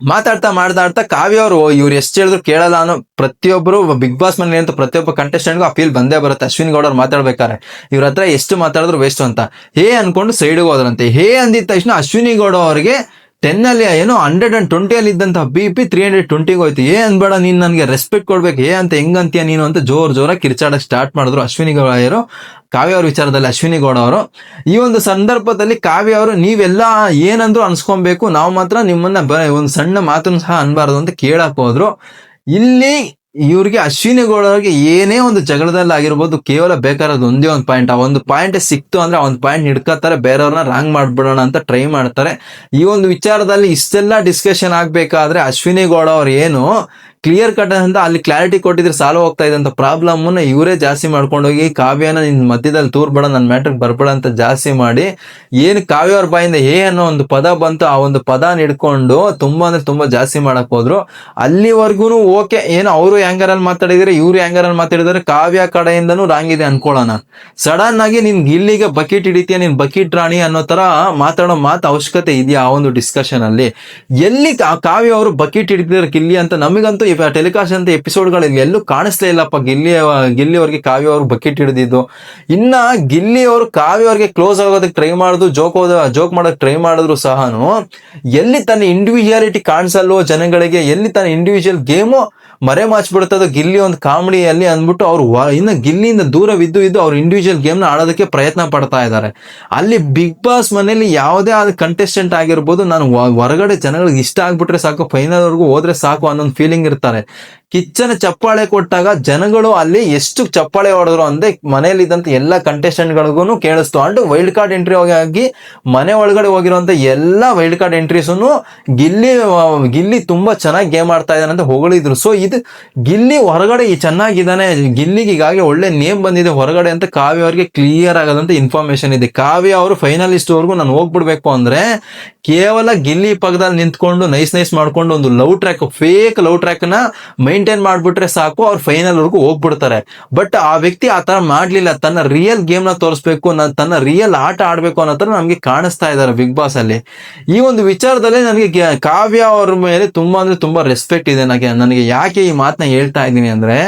ಮಾತಾಡ್ತಾ ಮಾತಾಡ್ತಾ ಕಾವ್ಯ ಅವರು ಇವ್ರು ಎಷ್ಟು ಹೇಳಿದ್ರು ಕೇಳಲ್ಲ ಅನ್ನೋ ಪ್ರತಿಯೊಬ್ಬರು ಬಿಗ್ ಬಾಸ್ ಮನೆ ಅಂತ ಪ್ರತಿಯೊಬ್ಬ ಕಂಟೆಸ್ಟೆಂಟ್ಗೂ ಅಪೀಲ್ ಬಂದೇ ಬರುತ್ತೆ. ಅಶ್ವಿನಿ ಗೌಡ ಅವ್ರು ಮಾತಾಡ್ಬೇಕಾರೆ ಇವ್ರ ಹತ್ರ ಎಷ್ಟು ಮಾತಾಡಿದ್ರು ವೇಸ್ಟ್ ಅಂತ. ಹೇ ಅನ್ಕೊಂಡು ಸೈಡ್ಗೆ ಹೋದ್ರಂತೆ. ಹೇ ಅಂದಿದ ತಕ್ಷಣ ಅಶ್ವಿನಿ ಗೌಡ ಅವರಿಗೆ ಟೆನ್ ಅಲ್ಲಿ ಏನೋ ಹಂಡ್ರೆಡ್ ಅಂಡ್ ಟ್ವೆಂಟಿಯಲ್ಲಿ ಇದ್ದಂತ ಬಿ ಪಿ ತ್ರೀ ಹಂಡ್ರೆಡ್ ಟ್ವೆಂಟಿಗೆ ಹೋಯ್ತು. ಏ ಅನ್ಬೇಡ, ನೀನು ನನಗೆ ರೆಸ್ಪೆಕ್ಟ್ ಕೊಡ್ಬೇಕು. ಏ ಅಂತ ಹೆಂಗಂತೀಯ ನೀನು ಅಂತ ಜೋರ್ ಜೋರಾಗಿ ಕಿರ್ಚಾಡಕ್ ಸ್ಟಾರ್ಟ್ ಮಾಡಿದ್ರು ಅಶ್ವಿನಿ ಗೌಡ ಕಾವ್ಯ ಅವ್ರ ವಿಚಾರದಲ್ಲಿ ಅಶ್ವಿನಿ ಗೌಡ ಅವರು. ಈ ಒಂದು ಸಂದರ್ಭದಲ್ಲಿ ಕಾವ್ಯ ಅವರು, ನೀವೆಲ್ಲ ಏನಂದ್ರು ಅನ್ಸ್ಕೊಬೇಕು. ನಾವು ಮಾತ್ರ ನಿಮ್ಮನ್ನ ಒಂದು ಸಣ್ಣ ಮಾತನ್ನು ಸಹ ಅನ್ಬಾರ್ದು ಅಂತ ಕೇಳಕ್ ಹೋದ್ರು. ಇಲ್ಲಿ ಇವ್ರಿಗೆ ಅಶ್ವಿನಿ ಗೌಡ ಏನೇ ಒಂದು ಜಗಳದಲ್ಲಿ ಆಗಿರ್ಬೋದು ಕೇವಲ ಬೇಕಾದ ಒಂದೇ ಒಂದು ಪಾಯಿಂಟ್ ಆ ಒಂದು ಪಾಯಿಂಟ್ ಸಿಕ್ತು ಅಂದ್ರೆ ಒಂದು ಪಾಯಿಂಟ್ ಹಿಡ್ಕೊತಾರೆ, ಬೇರೆಯವ್ರನ್ನ ರಾಂಗ್ ಮಾಡ್ಬಿಡೋಣ ಅಂತ ಟ್ರೈ ಮಾಡ್ತಾರೆ. ಈ ಒಂದು ವಿಚಾರದಲ್ಲಿ ಇಷ್ಟೆಲ್ಲ ಡಿಸ್ಕಷನ್ ಆಗ್ಬೇಕಾದ್ರೆ ಅಶ್ವಿನಿ ಗೌಡ ಅವ್ರು ಏನು ಕ್ಲಿಯರ್ ಕಟ್ ಅಂತ ಅಲ್ಲಿ ಕ್ಲಾರಿಟಿ ಕೊಟ್ಟಿದ್ರೆ ಸಾಲ್ವ್ ಹೋಗ್ತಾ ಇದ್ದಂತ ಪ್ರಾಬ್ಲಮ್ ಇವರೇ ಜಾಸ್ತಿ ಮಾಡ್ಕೊಂಡೋಗಿ ಕಾವ್ಯನ ನಿನ್ನ ಮಧ್ಯದಲ್ಲಿ ತೂರ್ಬೇಡ ನನ್ನ ಮ್ಯಾಟ್ರಿಗೆ ಬರ್ಬೇಡ ಅಂತ ಜಾಸ್ತಿ ಮಾಡಿ, ಏನು ಕಾವ್ಯ ಅವ್ರ ಬಾಯಿಂದ ಏ ಅನ್ನೋ ಒಂದು ಪದ ಬಂತು, ಆ ಒಂದು ಪದ ಹಿಡ್ಕೊಂಡು ತುಂಬಾ ಅಂದ್ರೆ ತುಂಬಾ ಜಾಸ್ತಿ ಮಾಡಕ್ ಹೋದ್ರು. ಅಲ್ಲಿವರೆಗೂ ಓಕೆ ಏನು ಅವರು ಹ್ಯಾಂಗರ್ ಅಲ್ಲಿ ಮಾತಾಡಿದ್ರೆ, ಇವ್ರು ಹ್ಯಾಂಗರ್ ಅಲ್ಲಿ ಮಾತಾಡಿದ್ರೆ, ಕಾವ್ಯ ಕಡೆಯಿಂದನೂ ರಾಂಗ್ ಇದೆ ಅನ್ಕೊಳ್ಳೋಣ. ಸಡನ್ ಆಗಿ ನಿನ್ ಗಿಲ್ಲಿಗೆ ಬಕೆಟ್ ಹಿಡಿತೀಯ, ನೀನ್ ಬಕೆಟ್ ರಾಣಿ ಅನ್ನೋ ತರ ಮಾತಾಡೋ ಮಾತು ಅವಶ್ಯಕತೆ ಇದೆಯಾ ಆ ಒಂದು ಡಿಸ್ಕಷನ್ ಅಲ್ಲಿ? ಎಲ್ಲಿ ಕಾವ್ಯ ಅವರು ಬಕೆಟ್ ಹಿಡಿದಿದ್ದಾರೆ ಕಿಲ್ಲಿ ಅಂತ ನಮಗಂತೂ ಟೆಲಿಕಾಸ್ಟ್ ಅಂತ ಎಪಿಸೋಡ್ಗಳಲ್ಲಿ ಎಲ್ಲೂ ಕಾಣಿಸ್ಲೇ ಇಲ್ಲಪ್ಪ ಗಿಲ್ಲಿ ಗಿಲ್ಲಿ ಅವ್ರಿಗೆ ಕಾವ್ಯ ಅವ್ರಿಗೆ ಬಕೆಟ್ ಹಿಡಿದಿದ್ದು. ಇನ್ನ ಗಿಲ್ಲಿ ಅವರು ಕಾವ್ಯ ಅವ್ರಿಗೆ ಕ್ಲೋಸ್ ಆಗೋದಕ್ಕೆ ಟ್ರೈ ಮಾಡುದು ಜೋಕ್ ಹೋದ ಜೋಕ್ ಮಾಡೋದಕ್ಕೆ ಟ್ರೈ ಮಾಡಿದ್ರು ಸಹನು ಎಲ್ಲಿ ತನ್ನ ಇಂಡಿವಿಜುವಾಲಿಟಿ ಕಾಣಿಸಲ್ವೋ ಜನಗಳಿಗೆ, ಎಲ್ಲಿ ತನ್ನ ಇಂಡಿವಿಜುವಲ್ ಗೇಮು ಮರೆ ಮಾಚ್ಬಿಡ್ತದ ಗಿಲ್ಲಿ ಒಂದು ಕಾಮಿಡಿಯಲ್ಲಿ ಅಂದ್ಬಿಟ್ಟು ಅವ್ರು ಇನ್ನು ಗಿಲ್ಲಿಯಿಂದ ದೂರವಿದ್ದು ಇದ್ದು ಅವ್ರು ಇಂಡಿವಿಜುವಲ್ ಗೇಮ್ನ ಆಡೋದಕ್ಕೆ ಪ್ರಯತ್ನ ಪಡ್ತಾ ಇದ್ದಾರೆ ಅಲ್ಲಿ ಬಿಗ್ ಬಾಸ್ ಮನೇಲಿ ಯಾವುದೇ ಆದ ಕಂಟೆಸ್ಟೆಂಟ್ ಆಗಿರ್ಬೋದು ನಾನು ಹೊರಗಡೆ ಜನಗಳಿಗೆ ಇಷ್ಟ ಆಗ್ಬಿಟ್ರೆ ಸಾಕು ಫೈನಲ್ವರೆಗೂ ಹೋದ್ರೆ ಸಾಕು ಅನ್ನೋ ಫೀಲಿಂಗ್ ಇರ್ತಾರೆ. ಕಿಚ್ಚನ ಚಪ್ಪಾಳೆ ಕೊಟ್ಟಾಗ ಜನಗಳು ಅಲ್ಲಿ ಎಷ್ಟು ಚಪ್ಪಾಳೆ ಹೊಡೆದ್ರು ಅಂದ್ರೆ ಮನೆಯಲ್ಲಿದ್ದಂತ ಎಲ್ಲ ಕಂಟೆಸ್ಟೆಂಟ್ ಗಳಿಗೂ ಕೇಳಿಸ್ತು. ಅಂಡ್ ವೈಲ್ಡ್ ಕಾರ್ಡ್ ಎಂಟ್ರಿ ಆಗಿ ಮನೆ ಒಳಗಡೆ ಹೋಗಿರುವಂತ ಎಲ್ಲ wild card entries Gilli Gilli ತುಂಬಾ ಚೆನ್ನಾಗಿ ಗೇಮ್ ಆಡ್ತಾ ಇದ್ದಾನೆ ಅಂತ ಹೊಗಳಿದ್ರು. ಸೊ ಇದು ಗಿಲ್ಲಿ ಹೊರಗಡೆ ಚೆನ್ನಾಗಿದ್ದಾನೆ. ಗಿಲ್ಲಿಗೆ ಈಗಾಗಲೇ ಒಳ್ಳೆ ನೇಮ್ ಬಂದಿದೆ ಹೊರಗಡೆ ಅಂತ ಕಾವ್ಯ ಅವರಿಗೆ ಕ್ಲಿಯರ್ ಆಗದಂತ ಇನ್ಫಾರ್ಮೇಶನ್ ಇದೆ. ಕಾವ್ಯ ಅವರು ಫೈನಲಿಸ್ಟ್ ವರ್ಗು ನಾನು ಹೋಗ್ಬಿಡ್ಬೇಕು ಅಂದ್ರೆ ಕೇವಲ ಗಿಲ್ಲಿ ಪಕ್ಕದಲ್ಲಿ ನಿಂತ್ಕೊಂಡು ನೈಸ್ ನೈಸ್ ಮಾಡ್ಕೊಂಡು ಒಂದು ಲವ್ ಟ್ರ್ಯಾಕ್ ಫೇಕ್ ಲವ್ ಟ್ರ್ಯಾಕ್ನ ಮೈಂಟೈನ್ ಮಾಡ್ಬಿಟ್ರೆ ಸಾಕು, ಅವ್ರು ಫೈನಲ್ ವರ್ಗು ಹೋಗ್ಬಿಡ್ತಾರೆ. ಬಟ್ ಆ ವ್ಯಕ್ತಿ ಆ ತರ ಮಾಡ್ಲಿಲ್ಲ. ತನ್ನ ರಿಯಲ್ ಗೇಮ್ನ ತೋರಿಸ್ಬೇಕು ತನ್ನ ರಿಯಲ್ ಆಟ ಆಡ್ಬೇಕು ಅನ್ನೋ ತರ ನಮ್ಗೆ ಕಾಣಿಸ್ತಾ ಇದ್ದಾರೆ ಬಿಗ್ ಬಾಸ್ ಅಲ್ಲಿ. ಈ ಒಂದು ವಿಚಾರದಲ್ಲಿ ನನಗೆ ಕಾವ್ಯ ಅವ್ರ ಮೇಲೆ ತುಂಬಾ ಅಂದ್ರೆ ತುಂಬಾ ರೆಸ್ಪೆಕ್ಟ್ ಇದೆ. ನನಗೆ ನನಗೆ ಯಾಕೆ ಈ ಮಾತನ್ನ ಹೇಳ್ತಾ ಇದ್ದೀನಿ ಅಂದ್ರೆ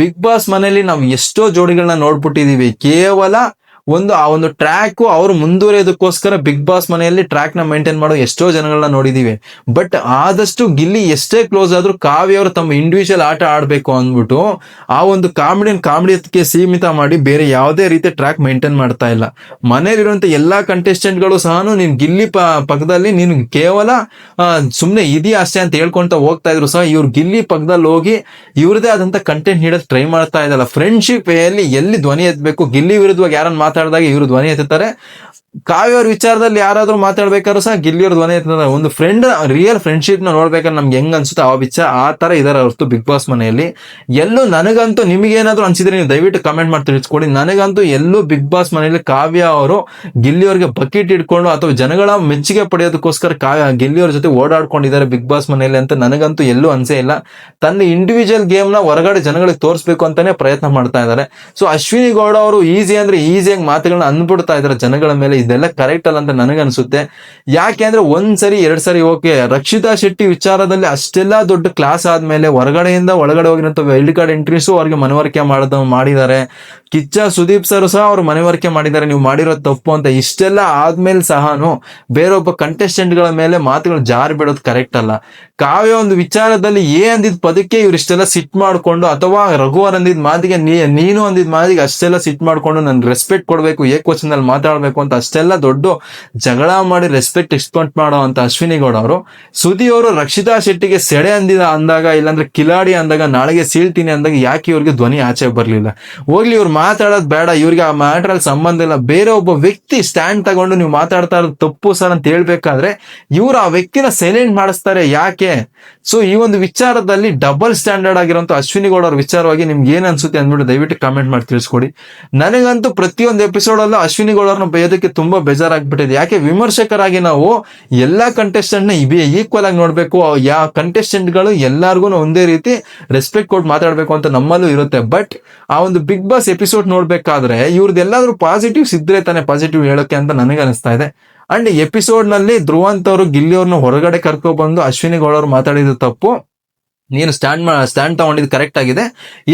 ಬಿಗ್ ಬಾಸ್ ಮನೆಯಲ್ಲಿ ನಾವು ಎಷ್ಟೋ ಜೋಡಿಗಳನ್ನ ನೋಡ್ಬಿಟ್ಟಿದೀವಿ. ಕೇವಲ ಒಂದು, ಆ ಒಂದು ಟ್ರ್ಯಾಕ್ ಅವ್ರು ಮುಂದುವರಿಯೋದಕ್ಕೋಸ್ಕರ ಬಿಗ್ ಬಾಸ್ ಮನೆಯಲ್ಲಿ ಟ್ರ್ಯಾಕ್ನ ಮೇಂಟೈನ್ ಮಾಡೋ ಎಷ್ಟೋ ಜನಗಳನ್ನ ನೋಡಿದೀವಿ. ಬಟ್ ಆದಷ್ಟು ಗಿಲ್ಲಿ ಎಷ್ಟೇ ಕ್ಲೋಸ್ ಆದ್ರೂ ಕಾವ್ಯ ಅವರು ತಮ್ಮ ಇಂಡಿವಿಜುವಲ್ ಆಟ ಆಡ್ಬೇಕು ಅಂದ್ಬಿಟ್ಟು ಆ ಒಂದು ಕಾಮಿಡಿಯನ್ ಕಾಮಿಡಿಗೆ ಸೀಮಿತ ಮಾಡಿ ಬೇರೆ ಯಾವುದೇ ರೀತಿ ಟ್ರ್ಯಾಕ್ ಮೇಂಟೈನ್ ಮಾಡ್ತಾ ಇಲ್ಲ. ಮನೆಯಲ್ಲಿರುವಂತ ಎಲ್ಲಾ ಕಂಟೆಸ್ಟೆಂಟ್ಗಳು ಸಹ ನೀನ್ ಗಿಲ್ಲಿ ಪಕ್ಕದಲ್ಲಿ ನೀನು ಕೇವಲ ಸುಮ್ನೆ ಇದೆಯಾ ಅಷ್ಟೇ ಅಂತ ಹೇಳ್ಕೊಂತ ಹೋಗ್ತಾ ಇದ್ರು ಸಹ ಇವ್ರು ಗಿಲ್ಲಿ ಪಕ್ಕದಲ್ಲಿ ಹೋಗಿ ಇವ್ರದೇ ಆದಂತ ಕಂಟೆಂಟ್ ನೀಡಕ್ ಟ್ರೈ ಮಾಡ್ತಾ ಇದ್ದಲ್ಲ ಫ್ರೆಂಡ್ಶಿಪ್ ಎಲ್ಲಿ ಎಲ್ಲಿ ಧ್ವನಿ ಎತ್ತಬೇಕು ಗಿಲ್ಲಿ ವಿರುದ್ಧವಾಗಿ ಯಾರನ್ನ ಮಾತಾಡಿದಾಗ ಇವರು ಧ್ವನಿ ಎತ್ತುತ್ತಾರೆ. ಕಾವ್ಯ ಅವ್ರ ವಿಚಾರದಲ್ಲಿ ಯಾರಾದ್ರೂ ಮಾತಾಡ್ಬೇಕಾದ್ರೂ ಸಹ ಗಿಲ್ಲಿಯವ್ರ ಧ್ವನಿ ಎತ್ತುತ್ತಾರೆ ಒಂದು ಫ್ರೆಂಡ್ ರಿಯಲ್ ಫ್ರೆಂಡ್ಶಿಪ್ನ ನೋಡ್ಬೇಕಾದ್ರೆ ನಮ್ಗೆ ಹೆಂಗ್ ಅನ್ಸುತ್ತೆ ಆ ವಿಚಾರ, ಆ ತರ ಇದಾರೆ ಹೊರತು ಬಿಗ್ ಬಾಸ್ ಮನೆಯಲ್ಲಿ. ಎಲ್ಲೂ ನನಗಂತೂ ನಿಮಗೇನಾದ್ರೂ ಅನ್ಸಿದ್ರೆ ನೀವು ದಯವಿಟ್ಟು ಕಮೆಂಟ್ ಮಾಡಿ ತಿಳಿಸ್ಕೊಡಿ. ನನಗಂತೂ ಎಲ್ಲೂ ಬಿಗ್ ಬಾಸ್ ಮನೆಯಲ್ಲಿ ಕಾವ್ಯ ಅವರು ಗಿಲ್ಲಿಯವ್ರಿಗೆ ಬಕೆಟ್ ಇಟ್ಕೊಂಡು ಅಥವಾ ಜನಗಳ ಮೆಚ್ಚುಗೆ ಪಡೆಯೋದಕ್ಕೋಸ್ಕರ ಕಾವ್ಯ ಗಿಲ್ಲಿಯವ್ರ ಜೊತೆ ಓಡಾಡ್ಕೊಂಡಿದ್ದಾರೆ ಬಿಗ್ ಬಾಸ್ ಮನೆಯಲ್ಲಿ ಅಂತ ನನಗಂತೂ ಎಲ್ಲೂ ಅನ್ಸೇ ಇಲ್ಲ. ತನ್ನ ಇಂಡಿವಿಜುವಲ್ ಗೇಮ್ನ ಹೊರಗಡೆ ಜನಗಳಿಗೆ ತೋರಿಸ್ಬೇಕು ಅಂತಾನೆ ಪ್ರಯತ್ನ ಮಾಡ್ತಾ ಇದ್ದಾರೆ. ಸೊ ಅಶ್ವಿನಿ ಗೌಡ ಅವರು ಈಸಿ ಅಂದ್ರೆ ಈಸಿಯಾಗಿ ಮಾತುಗಳನ್ನ ಅನ್ಬಿಡ್ತಾ ಇದ್ದಾರೆ ಜನಗಳ ಮೇಲೆ. ಇದೆಲ್ಲ ಕರೆಕ್ಟ್ ಅಲ್ಲ ಅಂತ ನನಗನ್ಸುತ್ತೆ. ಯಾಕೆ ಅಂದ್ರೆ ಒಂದ್ಸರಿ ಎರಡ್ ಸರಿ ಓಕೆ, ರಕ್ಷಿತಾ ಶೆಟ್ಟಿ ವಿಚಾರದಲ್ಲಿ ಅಷ್ಟೆಲ್ಲ ದೊಡ್ಡ ಕ್ಲಾಸ್ ಆದ್ಮೇಲೆ ಹೊರಗಡೆಯಿಂದ ಒಳಗಡೆ ಹೋಗಿರೋ ವೈಲ್ಡ್ ಕಾರ್ಡ್ ಎಂಟ್ರೀಸು ಅವ್ರಿಗೆ ಮನವರಿಕೆ ಮಾಡದ ಮಾಡಿದ್ದಾರೆ. ಕಿಚ್ಚ ಸುದೀಪ್ ಸರ್ ಸಹ ಅವ್ರು ಮನವರಿಕೆ ಮಾಡಿದ್ದಾರೆ, ನೀವು ಮಾಡಿರೋ ತಪ್ಪು ಅಂತ. ಇಷ್ಟೆಲ್ಲ ಆದ್ಮೇಲೆ ಸಹನು ಬೇರೊಬ್ಬ ಕಂಟೆಸ್ಟೆಂಟ್ಗಳ ಮೇಲೆ ಮಾತುಗಳು ಜಾರಿ ಬಿಡೋದು ಕರೆಕ್ಟ್ ಅಲ್ಲ. ಕಾವ್ಯ ಒಂದು ವಿಚಾರದಲ್ಲಿ ಏ ಅಂದಿದ್ ಪದಕ್ಕೆ ಇವ್ರು ಇಷ್ಟೆಲ್ಲ ಸಿಟ್ ಮಾಡ್ಕೊಂಡು, ಅಥವಾ ರಘುವರ್ ಅಂದಿದ್ ಮಾತಿಗೆ ನೀನು ಅಂದಿದ್ ಮಾತಿಗೆ ಅಷ್ಟೆಲ್ಲ ಸಿಟ್ ಮಾಡ್ಕೊಂಡು ನನ್ ರೆಸ್ಪೆಕ್ಟ್ ಕೊಡ್ಬೇಕು ಅಲ್ಲಿ ಮಾತಾಡ್ಬೇಕು ಅಂತ ಅಷ್ಟೆಲ್ಲ ದೊಡ್ಡ ಜಗಳ ಮಾಡಿ ರೆಸ್ಪೆಕ್ಟ್ ಎಕ್ಸ್ಪೆಕ್ಟ್ ಮಾಡೋ ಅಂತ ಅಶ್ವಿನಿ ಗೌಡ ಅವರು. ಸುದಿ ಅವರು ರಕ್ಷಿತಾ ಶೆಟ್ಟಿಗೆ ಸೆಡೆ ಅಂದಿದ ಅಂದಾಗ, ಇಲ್ಲಾಂದ್ರೆ ಕಿಲಾಡಿ ಅಂದಾಗ, ನಾಳೆಗೆ ಸೀಳ್ತೀನಿ ಅಂದಾಗ ಯಾಕೆ ಇವ್ರಿಗೆ ಧ್ವನಿ ಆಚೆ ಬರ್ಲಿಲ್ಲ? ಹೋಗ್ಲಿ ಇವ್ರು ಮಾತಾಡೋದು ಬೇಡ. ಇವ್ರಿಗೆ ಆ ಮ್ಯಾಟರ್ ಅಲ್ಲಿ ಸಂಬಂಧ ಇಲ್ಲ. ಬೇರೆ ಒಬ್ಬ ವ್ಯಕ್ತಿ ಸ್ಟ್ಯಾಂಡ್ ತಗೊಂಡು ನೀವು ಮಾತಾಡ್ತಾ ಇರೋದು ತಪ್ಪು ಸರ್ ಅಂತ ಹೇಳ್ಬೇಕಾದ್ರೆ ಇವ್ರು ಆ ವ್ಯಕ್ತಿನ ಸೈಲೆಂಟ್ ಮಾಡಿಸ್ತಾರೆ. ಯಾಕೆ? ಸೊ ಈ ಒಂದು ವಿಚಾರದಲ್ಲಿ ಡಬಲ್ ಸ್ಟ್ಯಾಂಡರ್ಡ್ ಆಗಿರುವಂತ ಅಶ್ವಿನಿ ಗೌಡ ಅವ್ರ ವಿಚಾರವಾಗಿ ನಿಮ್ಗೆ ಏನ್ ಅನ್ಸುತ್ತೆ ಅಂದ್ಬಿಟ್ಟು ದಯವಿಟ್ಟು ಕಮೆಂಟ್ ಮಾಡಿ ತಿಳಿಸ್ಕೊಡಿ. ನನಗಂತೂ ಪ್ರತಿಯೊಂದು ಎಪಿಸೋಡ್ ಅಲ್ಲೂ ಅಶ್ವಿನಿ ಗೌಡರನ್ನ ಬೈಯೋದಕ್ಕೆ ತುಂಬಾ ಬೇಜಾರಾಗ್ಬಿಟ್ಟಿದೆ. ಯಾಕೆ? ವಿಮರ್ಶಕರಾಗಿ ನಾವು ಎಲ್ಲಾ ಕಂಟೆಸ್ಟೆಂಟ್ನ ಈಕ್ವಲ್ ಆಗಿ ನೋಡ್ಬೇಕು. ಯಾವ ಕಂಟೆಸ್ಟೆಂಟ್ಗಳು ಎಲ್ಲಾರ್ಗು ಒಂದೇ ರೀತಿ ರೆಸ್ಪೆಕ್ಟ್ ಕೊಟ್ಟು ಮಾತಾಡ್ಬೇಕು ಅಂತ ನಮ್ಮಲ್ಲೂ ಇರುತ್ತೆ. ಬಟ್ ಆ ಒಂದು ಬಿಗ್ ಬಾಸ್ ಎಪಿಸೋಡ್ ನೋಡ್ಬೇಕಾದ್ರೆ ಇವ್ರದ್ದೆಲ್ಲಾದ್ರೂ ಪಾಸಿಟಿವ್ಸ್ ಇದ್ರೆ ತಾನೇ ಪಾಸಿಟಿವ್ ಹೇಳೋಕೆ ಅಂತ ನನಗೆ ಅನಿಸ್ತಾ ಇದೆ. ಅಂಡ್ ಎಪಿಸೋಡ್ನಲ್ಲಿ ಧ್ರುವಂತ್ ಅವರು ಗಿಲ್ಲಿ ಅವ್ರನ್ನ ಹೊರಗಡೆ ಕರ್ಕೊಬಂದು ಅಶ್ವಿನಿ ಗೌಡ ಅವ್ರು ಮಾತಾಡಿದ ತಪ್ಪು. ನೀನು ಸ್ಟ್ಯಾಂಡ್ ಸ್ಟ್ಯಾಂಡ್ ತಗೊಂಡಿದ್ದು ಕರೆಕ್ಟ್ ಆಗಿದೆ.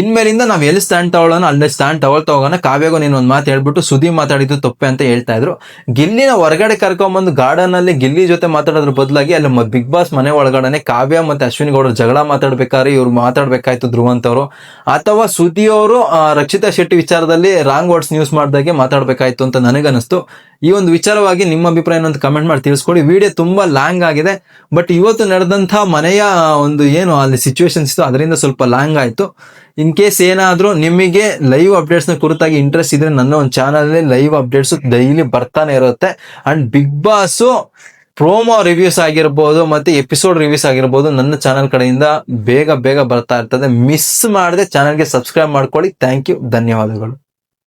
ಇನ್ಮೇಲಿಂದ ನಾವು ಎಲ್ಲಿ ಸ್ಟ್ಯಾಂಡ್ ತಗೊಳ್ಳೋಣ ಅಲ್ಲೇ ಸ್ಟ್ಯಾಂಡ್ ತಗೊಳ್ತಾ ಹೋಗೋಣ ಕಾವ್ಯಗೂ ನೀನು ಒಂದು ಮಾತು ಹೇಳ್ಬಿಟ್ಟು ಸುದ್ದಿ ಮಾತಾಡಿದ್ದು ತಪ್ಪೆ ಅಂತ ಹೇಳ್ತಾ ಇದ್ರು. ಗಿಲ್ಲಿನ ಹೊರಗಡೆ ಕರ್ಕೊಂಬಂದು ಗಾರ್ಡನ್ ಅಲ್ಲಿ ಗಿಲ್ಲಿ ಜೊತೆ ಮಾತಾಡೋದ್ರ ಬದಲಾಗಿ ಅಲ್ಲಿ ಬಿಗ್ ಬಾಸ್ ಮನೆ ಒಳಗಡೆ ಕಾವ್ಯ ಮತ್ತೆ ಅಶ್ವಿನಿ ಗೌಡರು ಜಗಳ ಮಾತಾಡ್ಬೇಕಾದ್ರೆ ಇವ್ರು ಮಾತಾಡ್ಬೇಕಾಯ್ತು ಧ್ರುವಂತವರು ಅಥವಾ ಸುದ್ದಿಯವರು ರಕ್ಷಿತಾ ಶೆಟ್ಟಿ ವಿಚಾರದಲ್ಲಿ ರಾಂಗ್ ವರ್ಡ್ಸ್ ನ್ಯೂಸ್ ಮಾಡ್ದಾಗೆ ಮಾತಾಡ್ಬೇಕಾಯ್ತು ಅಂತ ನನಗನ್ನಿಸ್ತು. ಈ ಒಂದು ವಿಚಾರವಾಗಿ ನಿಮ್ಮ ಅಭಿಪ್ರಾಯ ಅಂತ ಕಮೆಂಟ್ ಮಾಡಿ ತಿಳಿಸ್ಕೊಡಿ. ವಿಡಿಯೋ ತುಂಬಾ ಲಾಂಗ್ ಆಗಿದೆ. ಬಟ್ ಇವತ್ತು ನಡೆದಂತಹ ಮನೆಯ ಒಂದು ಏನು ಅಲ್ಲಿ ಸಿಚುವೇಶನ್ಸ್ ಇತ್ತು, ಅದರಿಂದ ಸ್ವಲ್ಪ ಲಾಂಗ್ ಆಯ್ತು. ಇನ್ ಕೇಸ್ ಏನಾದರೂ ನಿಮಗೆ ಲೈವ್ ಅಪ್ಡೇಟ್ಸ್ನ ಕುರಿತಾಗಿ ಇಂಟ್ರೆಸ್ಟ್ ಇದ್ರೆ ನನ್ನ ಒಂದು ಚಾನಲ್ ಲೈವ್ ಅಪ್ಡೇಟ್ಸ್ ಡೈಲಿ ಬರ್ತಾನೆ ಇರುತ್ತೆ. And Bigg Boss promo reviews ಆಗಿರ್ಬೋದು ಮತ್ತೆ ಎಪಿಸೋಡ್ ರಿವ್ಯೂಸ್ ಆಗಿರ್ಬೋದು ನನ್ನ ಚಾನಲ್ ಕಡೆಯಿಂದ ಬೇಗ ಬೇಗ ಬರ್ತಾ ಇರ್ತದೆ. ಮಿಸ್ ಮಾಡದೆ ಚಾನಲ್ಗೆ ಸಬ್ಸ್ಕ್ರೈಬ್ ಮಾಡ್ಕೊಳ್ಳಿ. ಥ್ಯಾಂಕ್ ಯು ಧನ್ಯವಾದಗಳು.